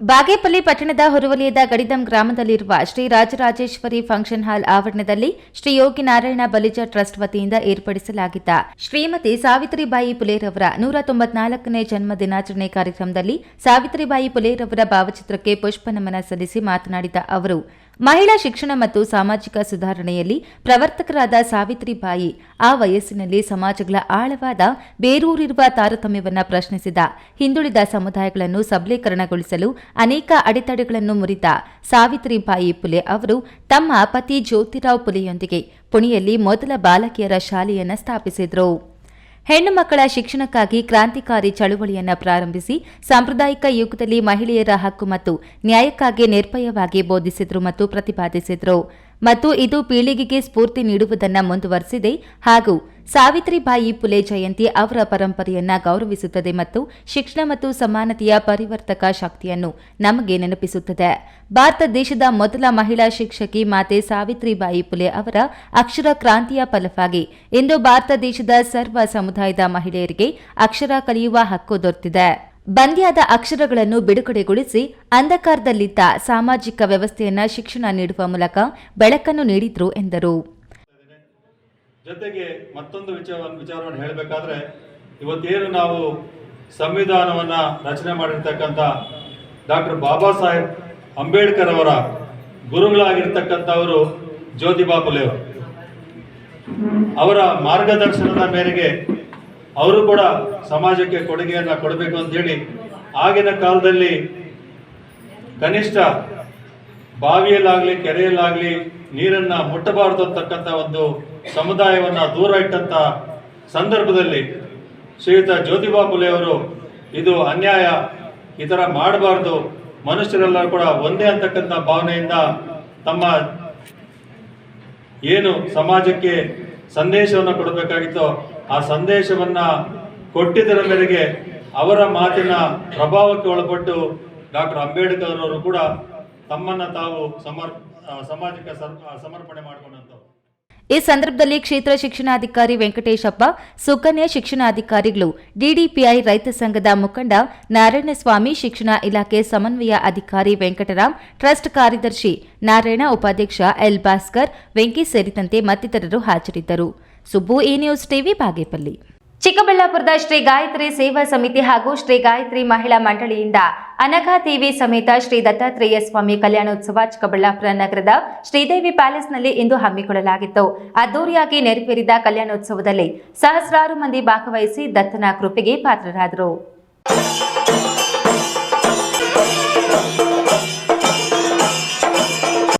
ಬಾಗೇಪಲ್ಲಿ ಪಟ್ಟಣದ ಹೊರವಲಯದ ಗಡಿದಂ ಗ್ರಾಮದಲ್ಲಿರುವ ಶ್ರೀ ರಾಜರಾಜೇಶ್ವರಿ ಫಂಕ್ಷನ್ ಹಾಲ್ ಆವರಣದಲ್ಲಿ ಶ್ರೀ ಯೋಗಿ ನಾರಾಯಣ ಬಲಿಜ ಟ್ರಸ್ಟ್ ವತಿಯಿಂದ ಏರ್ಪಡಿಸಲಾಗಿದ್ದ ಶ್ರೀಮತಿ ಸಾವಿತ್ರಿಬಾಯಿ ಪುಲೇರವರ ನೂರ ತೊಂಬತ್ನಾಲ್ಕನೇ ಜನ್ಮ ದಿನಾಚರಣೆ ಕಾರ್ಯಕ್ರಮದಲ್ಲಿ ಸಾವಿತ್ರಿಬಾಯಿ ಪುಲೇರವರ ಭಾವಚಿತ್ರಕ್ಕೆ ಪುಷ್ಪ ನಮನ ಸಲ್ಲಿಸಿ ಮಾತನಾಡಿದ ಅವರು ಮಹಿಳಾ ಶಿಕ್ಷಣ ಮತ್ತು ಸಾಮಾಜಿಕ ಸುಧಾರಣೆಯಲ್ಲಿ ಪ್ರವರ್ತಕರಾದ ಸಾವಿತ್ರಿಬಾಯಿ ಆ ವಯಸ್ಸಿನಲ್ಲಿ ಸಮಾಜಗಳ ಆಳವಾದ ಬೇರೂರಿರುವ ತಾರತಮ್ಯವನ್ನು ಪ್ರಶ್ನಿಸಿದ. ಹಿಂದುಳಿದ ಸಮುದಾಯಗಳನ್ನು ಸಬಲೀಕರಣಗೊಳಿಸಲು ಅನೇಕ ಅಡೆತಡೆಗಳನ್ನು ಮುರಿದ ಸಾವಿತ್ರಿಬಾಯಿ ಪುಲೆ ಅವರು ತಮ್ಮ ಪತಿ ಜ್ಯೋತಿರಾವ್ ಪುಲೆಯೊಂದಿಗೆ ಪುಣೆಯಲ್ಲಿ ಮೊದಲ ಬಾಲಕಿಯರ ಶಾಲೆಯನ್ನು ಸ್ಥಾಪಿಸಿದರು. ಹೆಣ್ಣು ಮಕ್ಕಳ ಶಿಕ್ಷಣಕ್ಕಾಗಿ ಕ್ರಾಂತಿಕಾರಿ ಚಳುವಳಿಯನ್ನು ಪ್ರಾರಂಭಿಸಿ ಸಾಂಪ್ರದಾಯಿಕ ಯುಗದಲ್ಲಿ ಮಹಿಳೆಯರ ಹಕ್ಕು ಮತ್ತು ನ್ಯಾಯಕ್ಕಾಗಿ ನಿರ್ಭಯವಾಗಿ ಬೋಧಿಸಿದ್ರು ಮತ್ತು ಪ್ರತಿಪಾದಿಸಿದ್ರು. ಮತ್ತು ಇದು ಪೀಳಿಗೆಗೆ ಸ್ಫೂರ್ತಿ ನೀಡುವುದನ್ನು ಮುಂದುವರೆಸಿದೆ. ಹಾಗೂ ಸಾವಿತ್ರಿಬಾಯಿ ಪುಲೆ ಜಯಂತಿ ಅವರ ಪರಂಪರೆಯನ್ನ ಗೌರವಿಸುತ್ತದೆ ಮತ್ತು ಶಿಕ್ಷಣ ಮತ್ತು ಸಮಾನತೆಯ ಪರಿವರ್ತಕ ಶಕ್ತಿಯನ್ನು ನಮಗೆ ನೆನಪಿಸುತ್ತದೆ. ಭಾರತ ದೇಶದ ಮೊದಲ ಮಹಿಳಾ ಶಿಕ್ಷಕಿ ಮಾತೆ ಸಾವಿತ್ರಿಬಾಯಿ ಪುಲೆ ಅವರ ಅಕ್ಷರ ಕ್ರಾಂತಿಯ ಫಲವಾಗಿ ಇಂದು ಭಾರತ ದೇಶದ ಸರ್ವ ಸಮುದಾಯದ ಮಹಿಳೆಯರಿಗೆ ಅಕ್ಷರ ಕಲಿಯುವ ಹಕ್ಕು ದೊರೆತಿದೆ. ಬಂದ್ಯಾದ ಅಕ್ಷರಗಳನ್ನು ಬಿಡುಗಡೆಗೊಳಿಸಿ ಅಂಧಕಾರದಲ್ಲಿದ್ದ ಸಾಮಾಜಿಕ ವ್ಯವಸ್ಥೆಯನ್ನ ಶಿಕ್ಷಣ ನೀಡುವ ಮೂಲಕ ಬೆಳಕನ್ನು ನೀಡಿದ್ರು ಎಂದರು. ಜೊತೆಗೆ ಮತ್ತೊಂದು ವಿಚಾರವನ್ನು ವಿಚಾರವನ್ನು ಹೇಳಬೇಕಾದ್ರೆ, ಇವತ್ತೇನು ನಾವು ಸಂವಿಧಾನವನ್ನ ರಚನೆ ಮಾಡಿರ್ತಕ್ಕಂಥ ಡಾಕ್ಟರ್ ಬಾಬಾ ಸಾಹೇಬ್ ಅಂಬೇಡ್ಕರ್ ಅವರ ಗುರುಗಳಾಗಿರ್ತಕ್ಕಂಥವರು ಜ್ಯೋತಿಬಾ ಫುಲೆ ಅವರು. ಅವರ ಮಾರ್ಗದರ್ಶನದ ಮೇರೆಗೆ ಅವರು ಕೂಡ ಸಮಾಜಕ್ಕೆ ಕೊಡುಗೆಯನ್ನ ಕೊಡಬೇಕು ಅಂತೇಳಿ ಆಗಿನ ಕಾಲದಲ್ಲಿ ಕನಿಷ್ಠ ಬಾವಿಯಲ್ಲಾಗ್ಲಿ, ಕೆರೆಯಲ್ಲಾಗ್ಲಿ ನೀರನ್ನ ಮುಟ್ಟಬಾರದು ಅಂತಕ್ಕಂಥ ಒಂದು ಸಮುದಾಯವನ್ನ ದೂರ ಇಟ್ಟಂತ ಸಂದರ್ಭದಲ್ಲಿ ಶ್ರೀಯುತ ಜ್ಯೋತಿಬಾ ಫುಲೆ ಅವರು ಇದು ಅನ್ಯಾಯ, ಈ ಥರ ಮಾಡಬಾರ್ದು ಮನುಷ್ಯರೆಲ್ಲರೂ ಕೂಡ ಒಂದೇ ಅಂತಕ್ಕಂಥ ಭಾವನೆಯಿಂದ ತಮ್ಮ ಏನು ಸಮಾಜಕ್ಕೆ ಸಂದೇಶವನ್ನು ಕೊಡಬೇಕಾಗಿತ್ತೋ ಆ ಸಂದೇಶವನ್ನ ಕೊಟ್ಟಿದ್ದರ ಮೇರೆಗೆ ಅವರ ಮಾತಿನ ಪ್ರಭಾವಕ್ಕೆ ಒಳಪಟ್ಟು ಡಾಕ್ಟರ್ ಅಂಬೇಡ್ಕರ್ ಅವರು ಕೂಡ ತಮ್ಮನ್ನ ತಾವು ಸಮರ್ ಸಮಾಜಕ್ಕೆ ಸಮರ್ಪಣೆ ಮಾಡಿಕೊಂಡಂತ ಈ ಸಂದರ್ಭದಲ್ಲಿ ಕ್ಷೇತ್ರ ಶಿಕ್ಷಣಾಧಿಕಾರಿ ವೆಂಕಟೇಶಪ್ಪ, ಸುಕನ್ಯಾ ಶಿಕ್ಷಣಾಧಿಕಾರಿಗಳು, ಡಿಡಿಪಿಐ ರೈತ ಸಂಘದ ಮುಖಂಡ ನಾರಾಯಣಸ್ವಾಮಿ, ಶಿಕ್ಷಣ ಇಲಾಖೆ ಸಮನ್ವಯ ಅಧಿಕಾರಿ ವೆಂಕಟರಾಮ್, ಟ್ರಸ್ಟ್ ಕಾರ್ಯದರ್ಶಿ ನಾರಾಯಣ, ಉಪಾಧ್ಯಕ್ಷ ಎಲ್ ಭಾಸ್ಕರ್, ವೆಂಕಿ ಸೇರಿದಂತೆ ಮತ್ತಿತರರು ಹಾಜರಿದ್ದರು. Subbu A news TV Bagepalli. ಚಿಕ್ಕಬಳ್ಳಾಪುರದ ಶ್ರೀ ಗಾಯತ್ರಿ ಸೇವಾ ಸಮಿತಿ ಹಾಗೂ ಶ್ರೀ ಗಾಯತ್ರಿ ಮಹಿಳಾ ಮಂಡಳಿಯಿಂದ ಅನಘಾ ದೇವಿ ಸಮೇತ ಶ್ರೀ ದತ್ತಾತ್ರೇಯ ಸ್ವಾಮಿ ಕಲ್ಯಾಣೋತ್ಸವ ಚಿಕ್ಕಬಳ್ಳಾಪುರ ನಗರದ ಶ್ರೀದೇವಿ ಪ್ಯಾಲೇಸ್ನಲ್ಲಿ ಇಂದು ಹಮ್ಮಿಕೊಳ್ಳಲಾಗಿತ್ತು. ಅದ್ದೂರಿಯಾಗಿ ನೆರವೇರಿದ ಕಲ್ಯಾಣೋತ್ಸವದಲ್ಲಿ ಸಹಸ್ರಾರು ಮಂದಿ ಭಾಗವಹಿಸಿ ದತ್ತನ ಕೃಪೆಗೆ ಪಾತ್ರರಾದರು.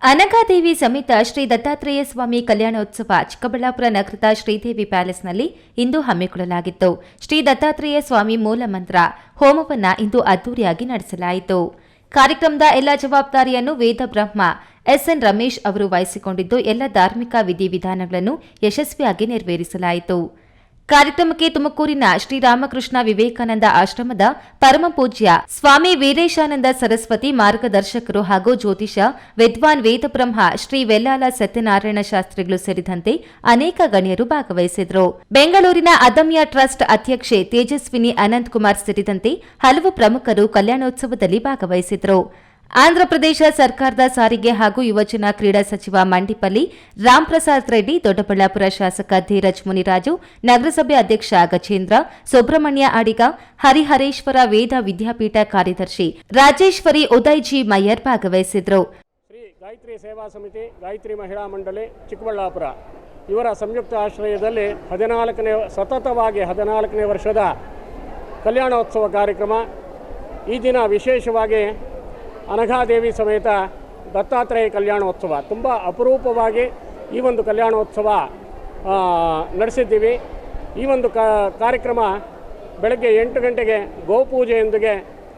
ಅನಘಾದೇವಿ ಸಮೇತ ಶ್ರೀ ದತ್ತಾತ್ರೇಯ ಸ್ವಾಮಿ ಕಲ್ಯಾಣೋತ್ಸವ ಚಿಕ್ಕಬಳ್ಳಾಪುರ ನಗರದ ಶ್ರೀದೇವಿ ಪ್ಯಾಲೇಸ್ನಲ್ಲಿ ಇಂದು ಹಮ್ಮಿಕೊಳ್ಳಲಾಗಿತ್ತು. ಶ್ರೀ ದತ್ತಾತ್ರೇಯ ಸ್ವಾಮಿ ಮೂಲ ಮಂತ್ರ, ಹೋಮವನ್ನ ಇಂದು ಅದ್ದೂರಿಯಾಗಿ ನಡೆಸಲಾಯಿತು. ಕಾರ್ಯಕ್ರಮದ ಎಲ್ಲ ಜವಾಬ್ದಾರಿಯನ್ನು ವೇದ ಬ್ರಹ್ಮ, ಎಸ್ಎನ್ ರಮೇಶ್ ಅವರು ವಹಿಸಿಕೊಂಡಿದ್ದು, ಎಲ್ಲ ಧಾರ್ಮಿಕ ವಿಧಿವಿಧಾನಗಳನ್ನು ಯಶಸ್ವಿಯಾಗಿ ನೆರವೇರಿಸಲಾಯಿತು. ಕಾರ್ಯಕ್ರಮಕ್ಕೆ ತುಮಕೂರಿನ ಶ್ರೀರಾಮಕೃಷ್ಣ ವಿವೇಕಾನಂದ ಆಶ್ರಮದ ಪರಮ ಪೂಜ್ಯ ಸ್ವಾಮಿ ವೀರೇಶಾನಂದ ಸರಸ್ವತಿ ಮಾರ್ಗದರ್ಶಕರು ಹಾಗೂ ಜ್ಯೋತಿಷ, ವಿದ್ವಾನ್ ವೇದಬ್ರಹ್ಮ, ಶ್ರೀ ವೆಲ್ಲಾಲ ಸತ್ಯನಾರಾಯಣ ಶಾಸ್ತ್ರಿಗಳು ಸೇರಿದಂತೆ ಅನೇಕ ಗಣ್ಯರು ಭಾಗವಹಿಸಿದರು. ಬೆಂಗಳೂರಿನ ಅದಮ್ಯ ಟ್ರಸ್ಟ್ ಅಧ್ಯಕ್ಷೆ ತೇಜಸ್ವಿನಿ ಅನಂತ್ ಕುಮಾರ್ ಸೇರಿದಂತೆ ಹಲವು ಪ್ರಮುಖರು ಕಲ್ಯಾಣೋತ್ಸವದಲ್ಲಿ ಭಾಗವಹಿಸಿದ್ರು ಆಂಧ್ರಪ್ರದೇಶ ಸರ್ಕಾರದ ಸಾರಿಗೆ ಹಾಗೂ ಯುವಜನ ಕ್ರೀಡಾ ಸಚಿವ ಮಂಡಿಪಲ್ಲಿ ರಾಮ್ಪ್ರಸಾದ್ ರೆಡ್ಡಿ, ದೊಡ್ಡಬಳ್ಳಾಪುರ ಶಾಸಕ ಧೀರಜ್ ಮುನಿರಾಜು, ನಗರಸಭೆ ಅಧ್ಯಕ್ಷ ಗಜೇಂದ್ರ, ಸುಬ್ರಹ್ಮಣ್ಯ ಅಡಿಗ ಹರಿಹರೇಶ್ವರ ವೇದ ವಿದ್ಯಾಪೀಠ ಕಾರ್ಯದರ್ಶಿ ರಾಜೇಶ್ವರಿ ಉದಯ್ ಜಿ ಮಯ್ಯರ್ ಭಾಗವಹಿಸಿದರು ಗಾಯತ್ರಿ ಸೇವಾ ಸಮಿತಿ, ಗಾಯತ್ರಿ ಮಹಿಳಾ ಮಂಡಳಿ, ಚಿಕ್ಕಬಳ್ಳಾಪುರ. ಇವರ ಸಂಯುಕ್ತ ಆಶ್ರಯದಲ್ಲಿ ಹದಿನಾಲ್ಕನೇ, ಸತತವಾಗಿ ಹದಿನಾಲ್ಕನೇ ವರ್ಷದ ಕಲ್ಯಾಣೋತ್ಸವ ಕಾರ್ಯಕ್ರಮ. ಈ ದಿನ ವಿಶೇಷವಾಗಿ ಅನಘಾದೇವಿ ಸಮೇತ ದತ್ತಾತ್ರೇಯ ಕಲ್ಯಾಣೋತ್ಸವ. ತುಂಬ ಅಪರೂಪವಾಗಿ ಈ ಒಂದು ಕಲ್ಯಾಣೋತ್ಸವ ನಡೆಸಿದ್ದೀವಿ. ಈ ಒಂದು ಕಾರ್ಯಕ್ರಮ ಬೆಳಗ್ಗೆ ಎಂಟು ಗಂಟೆಗೆ ಗೋಪೂಜೆಯೊಂದಿಗೆ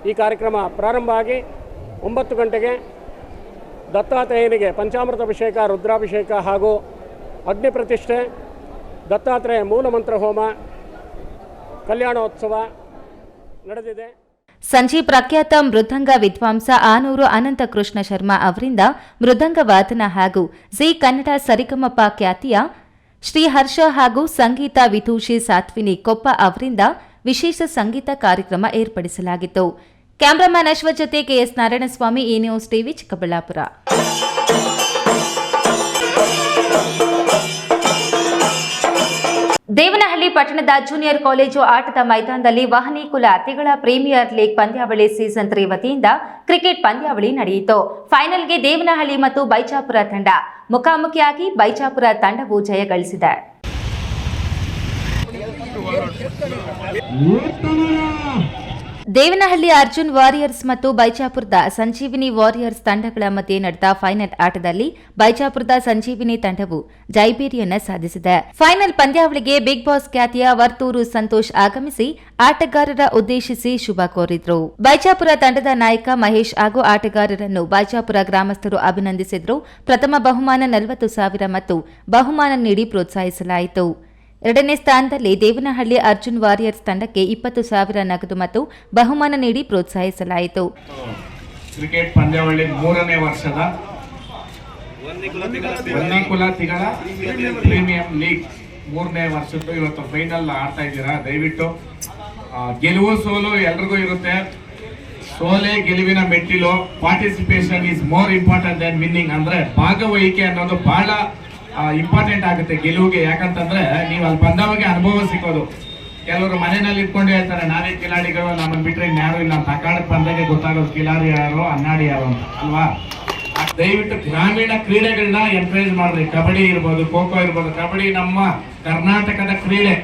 ಈ ಕಾರ್ಯಕ್ರಮ ಪ್ರಾರಂಭ ಆಗಿ ಒಂಬತ್ತು ಗಂಟೆಗೆ ದತ್ತಾತ್ರೇಯನಿಗೆ ಪಂಚಾಮೃತ ಅಭಿಷೇಕ ರುದ್ರಾಭಿಷೇಕ ಹಾಗೂ ಅಗ್ನಿ ಪ್ರತಿಷ್ಠೆ, ದತ್ತಾತ್ರೇಯ ಮೂಲಮಂತ್ರ ಹೋಮ ಕಲ್ಯಾಣೋತ್ಸವ ನಡೆದಿದೆ. ಸಂಜೆ ಪ್ರಖ್ಯಾತ ಮೃದಂಗ ವಿದ್ವಾಂಸ ಆನೂರು ಅನಂತ ಕೃಷ್ಣ ಶರ್ಮಾ ಅವರಿಂದ ಮೃದಂಗ ವಾದನ ಹಾಗೂ ಜಿ ಕನ್ನಡ ಸರಿಗಮಪ ಖ್ಯಾತಿಯ ಶ್ರೀ ಹರ್ಷ ಹಾಗೂ ಸಂಗೀತ ವಿದೂಷಿ ಸಾತ್ವಿನಿ ಕೊಪ್ಪ ಅವರಿಂದ ವಿಶೇಷ ಸಂಗೀತ ಕಾರ್ಯಕ್ರಮ ಏರ್ಪಡಿಸಲಾಗಿತ್ತು. ಕ್ಯಾಮರಾಮ್ಯಾನ್ ಅಶ್ವ ಜೊತೆ ಕೆಎಸ್ ನಾರಾಯಣಸ್ವಾಮಿ ಈ ನ್ಯೂಸ್ ಟಿವಿ ಚಿಕ್ಕಬಳ್ಳಾಪುರ. ದೇವನಹಳ್ಳಿ ಪಟ್ಟಣದ ಜೂನಿಯರ್ ಕಾಲೇಜು ಆಟದ ಮೈದಾನದಲ್ಲಿ ವಾಹನಿ ಕುಲ ಅತಿಗಳ ಪ್ರೀಮಿಯರ್ ಲೀಗ್ ಪಂದ್ಯಾವಳಿ ಸೀಸನ್ ತ್ರೀ ವತಿಯಿಂದ ಕ್ರಿಕೆಟ್ ಪಂದ್ಯಾವಳಿ ನಡೆಯಿತು. ಫೈನಲ್ಗೆ ದೇವನಹಳ್ಳಿ ಮತ್ತು ಬೈಜಾಪುರ ತಂಡ. ಮುಖಾಮುಖಿಯಾಗಿ ಬೈಜಾಪುರ ತಂಡವು ಜಯ ಗಳಿಸಿದೆ ದೇವನಹಳ್ಳಿ ಅರ್ಜುನ್ ವಾರಿಯರ್ಸ್ ಮತ್ತು ಬೈಜಾಪುರದ ಸಂಜೀವಿನಿ ವಾರಿಯರ್ಸ್ ತಂಡಗಳ ಮಧ್ಯೆ ನಡೆದ ಫೈನಲ್ ಆಟದಲ್ಲಿ ಬೈಜಾಪುರದ ಸಂಜೀವಿನಿ ತಂಡವು ಜೈಬೀರಿಯನ್ನ ಸಾಧಿಸಿದೆ. ಫೈನಲ್ ಪಂದ್ಯಾವಳಿಗೆ ಬಿಗ್ ಬಾಸ್ ಖ್ಯಾತಿಯ ವರ್ತೂರು ಸಂತೋಷ್ ಆಗಮಿಸಿ ಆಟಗಾರರ ಉದ್ದೇಶಿಸಿ ಶುಭ ಕೋರಿದ್ರು. ಬೈಜಾಪುರ ತಂಡದ ನಾಯಕ ಮಹೇಶ್ ಹಾಗೂ ಆಟಗಾರರನ್ನು ಬೈಜಾಪುರ ಗ್ರಾಮಸ್ಥರು ಅಭಿನಂದಿಸಿದ್ರು. ಪ್ರಥಮ ಬಹುಮಾನ ನಲವತ್ತು ಸಾವಿರ ಮತ್ತು ಬಹುಮಾನ ನೀಡಿ ಪ್ರೋತ್ಸಾಹಿಸಲಾಯಿತು. ಎರಡನೇ ಸ್ಥಾನದಲ್ಲಿ ದೇವನಹಳ್ಳಿ ಅರ್ಜುನ್ ವಾರಿಯರ್ಸ್ ತಂಡಕ್ಕೆ ಇಪ್ಪತ್ತು ಸಾವಿರ ನಗದು ಮತ್ತು ಬಹುಮಾನ ನೀಡಿ ಪ್ರೋತ್ಸಾಹಿಸಲಾಯಿತು. ಕ್ರಿಕೆಟ್ ಪಂದ್ಯಾವಳಿ ಮೂರನೇ ವರ್ಷದ ಕುಲ ತಿಗಳ ಪ್ರೀಮಿಯಂ ಲೀಗ್ ಮೂರನೇ ವರ್ಷದ್ದು ಇವತ್ತು ಫೈನಲ್ ಆಡ್ತಾ ಇದ್ದೀರಾ? ದಯವಿಟ್ಟು ಗೆಲುವು ಸೋಲು ಎಲ್ರಿಗೂ ಇರುತ್ತೆ. ಸೋಲೆ ಗೆಲುವಿನ ಮೆಟ್ಟಿಲು. Participation is more important than winning ಅಂದ್ರೆ ಭಾಗವಹಿಕೆ ಅನ್ನೋದು ಬಹಳ ಇಂಪಾರ್ಟೆಂಟ್ ಆಗುತ್ತೆ ಗೆಲುವಿಗೆ. ಯಾಕಂತಂದ್ರೆ ನೀವು ಅಲ್ಲಿ ಬಂದವಾಗ ಅನುಭವ ಸಿಕ್ಕೋದು. ಕೆಲವರು ಮನೆಯಲ್ಲಿ ಇಟ್ಕೊಂಡು ಹೇಳ್ತಾರೆ, ನಾನೇ ಕಿಲಾಡಿಗಳು ನಮ್ಮನ್ನು ಬಿಟ್ರೆ ಇನ್ಯಾರು ಇಲ್ಲ. ಅಂತ ಬಂದಾಗ ಗೊತ್ತಾಗೋದು ಕಿಲಾಡಿ ಯಾರು, ಅನ್ನಾಡಿ ಯಾರು ಅಂತ, ಅಲ್ವಾ? ದಯವಿಟ್ಟು ಗ್ರಾಮೀಣ ಕ್ರೀಡೆಗಳನ್ನ ಎನ್ಕರೇಜ್ ಮಾಡ್ರಿ. ಕಬಡ್ಡಿ ಇರ್ಬೋದು, ಖೋ ಖೋ ಇರ್ಬೋದು. ಕಬಡ್ಡಿ ನಮ್ಮ ಕರ್ನಾಟಕದ ಕ್ರೀಡೆ.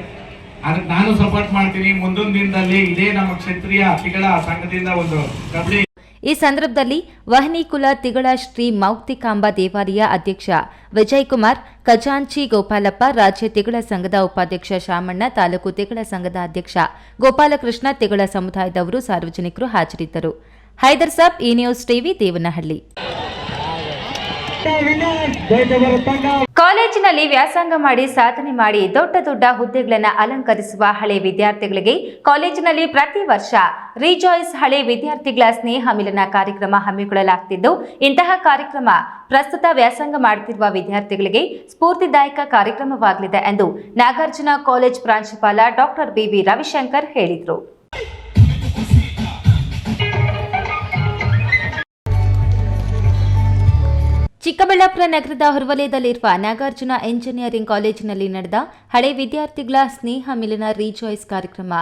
ಅದಕ್ಕೆ ನಾನು ಸಪೋರ್ಟ್ ಮಾಡ್ತೀನಿ. ಮುಂದೊಂದು ದಿನದಲ್ಲಿ ಇದೇ ನಮ್ಮ ಕ್ಷೇತ್ರೀಯ ಅತಿಗಳ ಸಂಘದಿಂದ ಒಂದು ಕಬಡ್ಡಿ ಈ ಸಂದರ್ಭದಲ್ಲಿ ವಹನಿಕುಲ ತಿಗಳ ಶ್ರೀ ಮೌಕ್ತಿಕಾಂಬ ದೇವಾಲಯ ಅಧ್ಯಕ್ಷ ವಿಜಯ್ ಕುಮಾರ್ ಖಜಾಂಚಿ ಗೋಪಾಲಪ್ಪ, ರಾಜ್ಯ ತಿಗಳ ಸಂಘದ ಉಪಾಧ್ಯಕ್ಷ ಶಾಮಣ್ಣ, ತಾಲೂಕು ತಿಗಳ ಸಂಘದ ಅಧ್ಯಕ್ಷ ಗೋಪಾಲಕೃಷ್ಣ, ತಿಗಳ ಸಮುದಾಯದವರು ಸಾರ್ವಜನಿಕರು ಹಾಜರಿದ್ದರು. ಹೈದರ್ ಸಾಬ್ ಈ ನ್ಯೂಸ್ ಟಿವಿ, ದೇವನಹಳ್ಳಿ. ಕಾಲೇಜಿನಲ್ಲಿ ವ್ಯಾಸಂಗ ಮಾಡಿ ಸಾಧನೆ ಮಾಡಿ ದೊಡ್ಡ ದೊಡ್ಡ ಹುದ್ದೆಗಳನ್ನು ಅಲಂಕರಿಸುವ ಹಳೆ ವಿದ್ಯಾರ್ಥಿಗಳಿಗೆ ಕಾಲೇಜಿನಲ್ಲಿ ಪ್ರತಿ ವರ್ಷ ರಿಜಾಯ್ಸ್ ಹಳೆ ವಿದ್ಯಾರ್ಥಿಗಳ ಸ್ನೇಹ ಮಿಲನ ಕಾರ್ಯಕ್ರಮ ಹಮ್ಮಿಕೊಳ್ಳಲಾಗುತ್ತಿದ್ದು ಇಂತಹ ಕಾರ್ಯಕ್ರಮ ಪ್ರಸ್ತುತ ವ್ಯಾಸಂಗ ಮಾಡುತ್ತಿರುವ ವಿದ್ಯಾರ್ಥಿಗಳಿಗೆ ಸ್ಫೂರ್ತಿದಾಯಕ ಕಾರ್ಯಕ್ರಮವಾಗಲಿದೆ ಎಂದು ನಾಗಾರ್ಜುನ ಕಾಲೇಜ್ ಪ್ರಾಂಶುಪಾಲ ಡಾಕ್ಟರ್ ಬಿವಿ ರವಿಶಂಕರ್ ಹೇಳಿದರು. ಚಿಕ್ಕಬಳ್ಳಾಪುರ ನಗರದ ಹೊರವಲಯದಲ್ಲಿರುವ ನಾಗಾರ್ಜುನ ಎಂಜಿನಿಯರಿಂಗ್ ಕಾಲೇಜಿನಲ್ಲಿ ನಡೆದ ಹಳೆ ವಿದ್ಯಾರ್ಥಿಗಳ ಸ್ನೇಹ ಮಿಲನ ರೀಚಾಯ್ಸ್ ಕಾರ್ಯಕ್ರಮ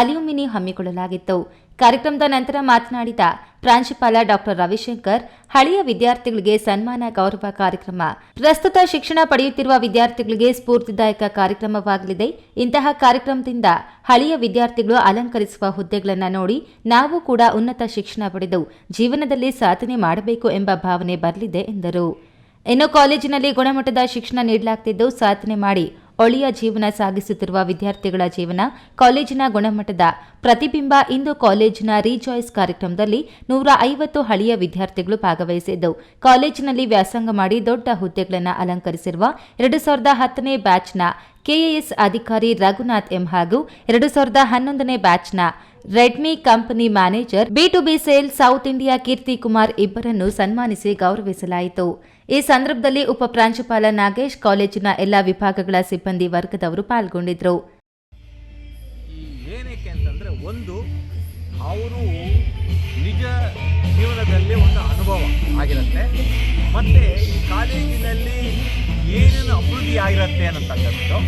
ಅಲ್ಯೂಮಿನಿ ಹಮ್ಮಿಕೊಳ್ಳಲಾಗಿತ್ತು. ಕಾರ್ಯಕ್ರಮದ ನಂತರ ಮಾತನಾಡಿದ ಪ್ರಾಂಶುಪಾಲ ಡಾಕ್ಟರ್ ರವಿಶಂಕರ್, ಹಳೆಯ ವಿದ್ಯಾರ್ಥಿಗಳಿಗೆ ಸನ್ಮಾನ ಗೌರವ ಕಾರ್ಯಕ್ರಮ. ಪ್ರಸ್ತುತ ಶಿಕ್ಷಣ ಪಡೆಯುತ್ತಿರುವ ವಿದ್ಯಾರ್ಥಿಗಳಿಗೆ ಸ್ಫೂರ್ತಿದಾಯಕ ಕಾರ್ಯಕ್ರಮವಾಗಲಿದೆ. ಇಂತಹ ಕಾರ್ಯಕ್ರಮದಿಂದ ಹಳೆಯ ವಿದ್ಯಾರ್ಥಿಗಳು ಅಲಂಕರಿಸುವ ಹುದ್ದೆಗಳನ್ನು ನೋಡಿ ನಾವು ಕೂಡ ಉನ್ನತ ಶಿಕ್ಷಣ ಪಡೆದು ಜೀವನದಲ್ಲಿ ಸಾಧನೆ ಮಾಡಬೇಕು ಎಂಬ ಭಾವನೆ ಬರಲಿದೆ ಎಂದರು. ಇನ್ನು ಕಾಲೇಜಿನಲ್ಲಿ ಗುಣಮಟ್ಟದ ಶಿಕ್ಷಣ ನೀಡಲಾಗುತ್ತಿದ್ದು ಸಾಧನೆ ಮಾಡಿ ಒಳಿಯ ಜೀವನ ಸಾಗಿಸುತ್ತಿರುವ ವಿದ್ಯಾರ್ಥಿಗಳ ಜೀವನ ಕಾಲೇಜಿನ ಗುಣಮಟ್ಟದ ಪ್ರತಿಬಿಂಬ ಇಂದು ಕಾಲೇಜಿನ ರೀಚಾಯ್ಸ್ ಕಾರ್ಯಕ್ರಮದಲ್ಲಿ ನೂರ ಐವತ್ತು ಹಳೆಯ ವಿದ್ಯಾರ್ಥಿಗಳು ಭಾಗವಹಿಸಿದ್ದು, ಕಾಲೇಜಿನಲ್ಲಿ ವ್ಯಾಸಂಗ ಮಾಡಿ ದೊಡ್ಡ ಹುದ್ದೆಗಳನ್ನು ಅಲಂಕರಿಸಿರುವ ಎರಡು ಸಾವಿರದ ಹತ್ತನೇ ಬ್ಯಾಚ್ನ ಕೆಎಎಸ್ ಅಧಿಕಾರಿ ರಘುನಾಥ್ ಎಂ ಹಾಗೂ ಎರಡು ಸಾವಿರದ ಹನ್ನೊಂದನೇ ಬ್ಯಾಚ್ನ Redmi company manager B to B sale South India Keerthi Kumar ಇಬ್ಬರನ್ನು ಸನ್ಮಾನಿಸಿ ಗೌರವಿಸಲಾಯಿತು. ಈ ಸಂದರ್ಭದಲ್ಲಿ ಉಪ ಪ್ರಾಂಶುಪಾಲ ನಾಗೇಶ್ ಕಾಲೇಜಿನ ಎಲ್ಲ ವಿಭಾಗಗಳ ಸಿಬ್ಬಂದಿ ವರ್ಗದವರು ಪಾಲ್ಗೊಂಡಿದ್ದರು. ಏನಕ್ಕೆ ಅಂತಂದ್ರೆ ಒಂದು, ಅವರು ನಿಜ ಜೀವನದಲ್ಲಿ ಒಂದು ಅನುಭವ ಆಗಿರುತ್ತೆ. ಮತ್ತು ಕಾಲೇಜಿನಲ್ಲಿ ಏನೇನು ಅಭಿವೃದ್ಧಿ ಆಗಿರುತ್ತೆ ಅನ್ನತಕ್ಕಂಥದ್ದು.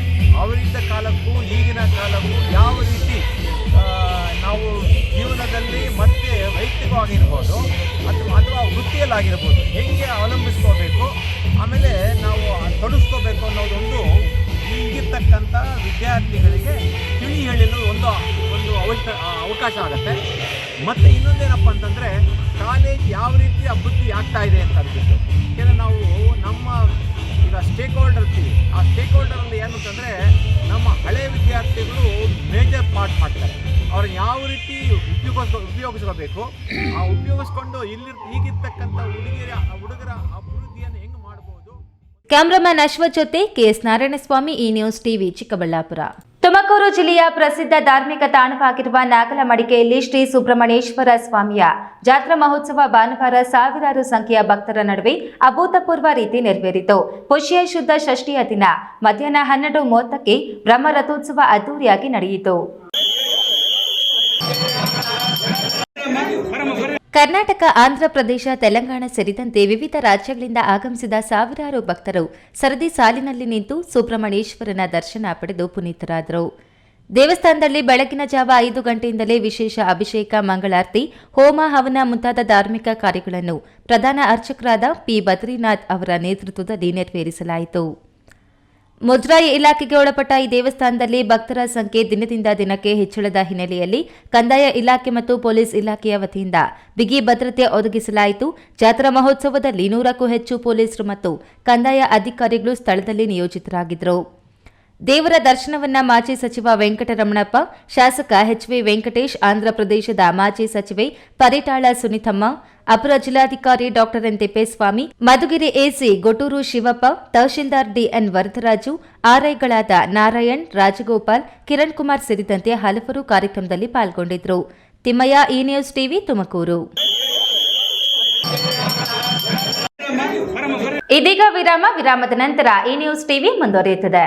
ಅವರಿದ್ದ ಕಾಲಕ್ಕೂ ಈಗಿನ ಕಾಲಕ್ಕೂ ಯಾವ ರೀತಿ ನಾವು ಜೀವನದಲ್ಲಿ ಮತ್ತೆ ವೈಯಕ್ತಿಕವಾಗಿರ್ಬೋದು ಅಥವಾ ಅಥವಾ ವೃತ್ತಿಯಲ್ಲಾಗಿರ್ಬೋದು, ಹೇಗೆ ಅವಲಂಬಿಸ್ಕೋಬೇಕು, ಆಮೇಲೆ ನಾವು ತೊಡಗಿಸ್ಕೋಬೇಕು ಅನ್ನೋದೊಂದು ಈಗಿರ್ತಕ್ಕಂಥ ವಿದ್ಯಾರ್ಥಿಗಳಿಗೆ ತಿಳಿ ಹೇಳಲು ಒಂದು ಒಂದು ಅವಶ್ಯ ಅವಕಾಶ ಆಗುತ್ತೆ. ಮತ್ತು ಇನ್ನೊಂದೇನಪ್ಪ ಅಂತಂದರೆ, ಕಾಲೇಜ್ ಯಾವ ರೀತಿ ಅಭಿವೃದ್ಧಿ ಆಗ್ತಾ ಇದೆ ಅಂತ ಅಂದ್ಬಿಟ್ಟು. ಯಾಕೆಂದರೆ ನಾವು ನಮ್ಮ ಈಗ ಸ್ಟೇಕ್ ಹೋಲ್ಡರ್ ಇರ್ತೀವಿ ಆ ಸ್ಟೇಕ್ ಹೋಲ್ಡರಲ್ಲಿ ಏನು ಅಂತಂದರೆ ನಮ್ಮ ಹಳೆ ವಿದ್ಯಾರ್ಥಿಗಳು ಮೇಜರ್ ಪಾರ್ಟ್ ಮಾಡ್ತಾರೆ ಅವ್ರನ್ನ ಯಾವ ರೀತಿ ಉಪಯೋಗ ಉಪಯೋಗಿಸ್ಕೋಬೇಕು, ಆ ಉಪಯೋಗಿಸ್ಕೊಂಡು ಇಲ್ಲಿ ಈಗಿರ್ತಕ್ಕಂಥ ಹುಡುಗಿಯರ ಹುಡುಗರ ಅಭಿವೃದ್ಧಿಯನ್ನು ಹೆಂಗೆ ಮಾಡ್ಬೋದು? ಕ್ಯಾಮ್ರಾಮನ್ ಅಶ್ವಥ್ ಜೊತೆ ಕೆಎಸ್ ನಾರಾಯಣಸ್ವಾಮಿ, ಈ ನ್ಯೂಸ್ ಟಿವಿ ಚಿಕ್ಕಬಳ್ಳಾಪುರ. ತುಮಕೂರು ಜಿಲ್ಲೆಯ ಪ್ರಸಿದ್ಧ ಧಾರ್ಮಿಕ ತಾಣವಾಗಿರುವ ನಾಗಲಮಡಿಕೆಯಲ್ಲಿ ಶ್ರೀ ಸುಬ್ರಹ್ಮಣ್ಯೇಶ್ವರ ಸ್ವಾಮಿಯ ಜಾತ್ರಾ ಮಹೋತ್ಸವ ಭಾನುವಾರ ಸಾವಿರಾರು ಸಂಖ್ಯೆಯ ಭಕ್ತರ ನಡುವೆ ಅಭೂತಪೂರ್ವ ರೀತಿ ನೆರವೇರಿತು. ಪುಷ್ಯ ಶುದ್ಧ ಷಷ್ಠಿಯ ದಿನ ಮಧ್ಯಾಹ್ನ ಹನ್ನೆರಡು ಮೂವತ್ತಕ್ಕೆ ಬ್ರಹ್ಮರಥೋತ್ಸವ ಅದ್ದೂರಿಯಾಗಿ ನಡೆಯಿತು. ಕರ್ನಾಟಕ ಆಂಧ್ರಪ್ರದೇಶ ತೆಲಂಗಾಣ ಸೇರಿದಂತೆ ವಿವಿಧ ರಾಜ್ಯಗಳಿಂದ ಆಗಮಿಸಿದ ಸಾವಿರಾರು ಭಕ್ತರು ಸರದಿ ಸಾಲಿನಲ್ಲಿ ನಿಂತು ಸುಬ್ರಹ್ಮಣ್ಯೇಶ್ವರನ ದರ್ಶನ ಪಡೆದು ಪುನೀತರಾದರು. ದೇವಸ್ಥಾನದಲ್ಲಿ ಬೆಳಗಿನ ಜಾವ ಐದು ಗಂಟೆಯಿಂದಲೇ ವಿಶೇಷ ಅಭಿಷೇಕ, ಮಂಗಳಾರತಿ, ಹೋಮ, ಹವನ ಮುಂತಾದ ಧಾರ್ಮಿಕ ಕಾರ್ಯಗಳನ್ನು ಪ್ರಧಾನ ಅರ್ಚಕರಾದ ಪಿ. ಬದ್ರಿನಾಥ್ ಅವರ ನೇತೃತ್ವದಲ್ಲಿ ನೆರವೇರಿಸಲಾಯಿತು. ಮುಜರಾಯಿ ಇಲಾಖೆಗೆ ಒಳಪಟ್ಟ ಈ ದೇವಸ್ಥಾನದಲ್ಲಿ ಭಕ್ತರ ಸಂಖ್ಯೆ ದಿನದಿಂದ ದಿನಕ್ಕೆ ಹೆಚ್ಚಳದ ಹಿನ್ನೆಲೆಯಲ್ಲಿ ಕಂದಾಯ ಇಲಾಖೆ ಮತ್ತು ಪೊಲೀಸ್ ಇಲಾಖೆಯ ವತಿಯಿಂದ ಬಿಗಿ ಭದ್ರತೆ ಒದಗಿಸಲಾಯಿತು. ಜಾತ್ರಾ ಮಹೋತ್ಸವದಲ್ಲಿ ನೂರಕ್ಕೂ ಹೆಚ್ಚು ಪೊಲೀಸರು ಮತ್ತು ಕಂದಾಯ ಅಧಿಕಾರಿಗಳು ಸ್ಥಳದಲ್ಲಿ ನಿಯೋಜಿತರಾಗಿದ್ದರು. ದೇವರ ದರ್ಶನವನ್ನ ಮಾಜಿ ಸಚಿವ ವೆಂಕಟರಮಣಪ್ಪ, ಶಾಸಕ ಎಚ್ವಿ ವೆಂಕಟೇಶ್ ಆಂಧ್ರಪ್ರದೇಶದ ಮಾಜಿ ಸಚಿವೆ ಪರಿಟಾಳ ಸುನಿತಮ್ಮ, ಅಪರ ಜಿಲ್ಲಾಧಿಕಾರಿ doctor N Thippeswamy, Madhugiri A C Goturu Shivappa, tahsildar D N Varadaraju, ಆರ್ಐಗಳಾದ Narayan, Rajagopal, Kiran Kumar ಸೇರಿದಂತೆ ಹಲವರು ಕಾರ್ಯಕ್ರಮದಲ್ಲಿ ಪಾಲ್ಗೊಂಡಿದ್ದರು. Thimmaiah E news TV Tumkur. ಇದೀಗ ವಿರಾಮ, ವಿರಾಮದ ನಂತರ ಈ ನ್ಯೂಸ್ ಟಿವಿ ಮುಂದುವರಿಯುತ್ತದೆ.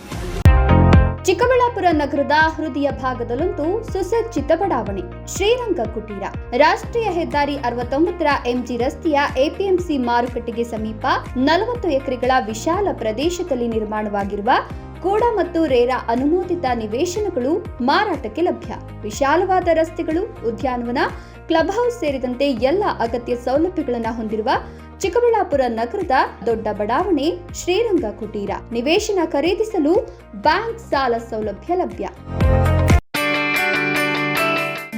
ಚಿಕ್ಕಬಳ್ಳಾಪುರ ನಗರದ ಹೃದಯ ಭಾಗದಲ್ಲಂತೂ ಸುಸಜ್ಜಿತ ಬಡಾವಣೆ, ಶ್ರೀರಂಗ ಕುಟೀರ. ರಾಷ್ಟ್ರೀಯ ಹೆದ್ದಾರಿ ಅರವತ್ತೊಂಬತ್ತರ ಎಂಜಿ ರಸ್ತೆಯ ಎಪಿಎಂಸಿ ಮಾರುಕಟ್ಟೆಗೆ ಸಮೀಪ ನಲವತ್ತು ಎಕರೆಗಳ ವಿಶಾಲ ಪ್ರದೇಶದಲ್ಲಿ ನಿರ್ಮಾಣವಾಗಿರುವ ಕೂಡ ಮತ್ತು ರೇರಾ ಅನುಮೋದಿತ ನಿವೇಶನಗಳು ಮಾರಾಟಕ್ಕೆ ಲಭ್ಯ. ವಿಶಾಲವಾದ ರಸ್ತೆಗಳು, ಉದ್ಯಾನವನ, ಕ್ಲಬ್ ಹೌಸ್ ಸೇರಿದಂತೆ ಎಲ್ಲ ಅಗತ್ಯ ಸೌಲಭ್ಯಗಳನ್ನು ಹೊಂದಿರುವ ಚಿಕ್ಕಬಳ್ಳಾಪುರ ನಗರದ ದೊಡ್ಡ ಬಡಾವಣೆ ಶ್ರೀರಂಗ ಕುಟೀರ ನಿವೇಶನ ಖರೀದಿಸಲು ಬ್ಯಾಂಕ್ ಸಾಲ ಸೌಲಭ್ಯ ಲಭ್ಯ.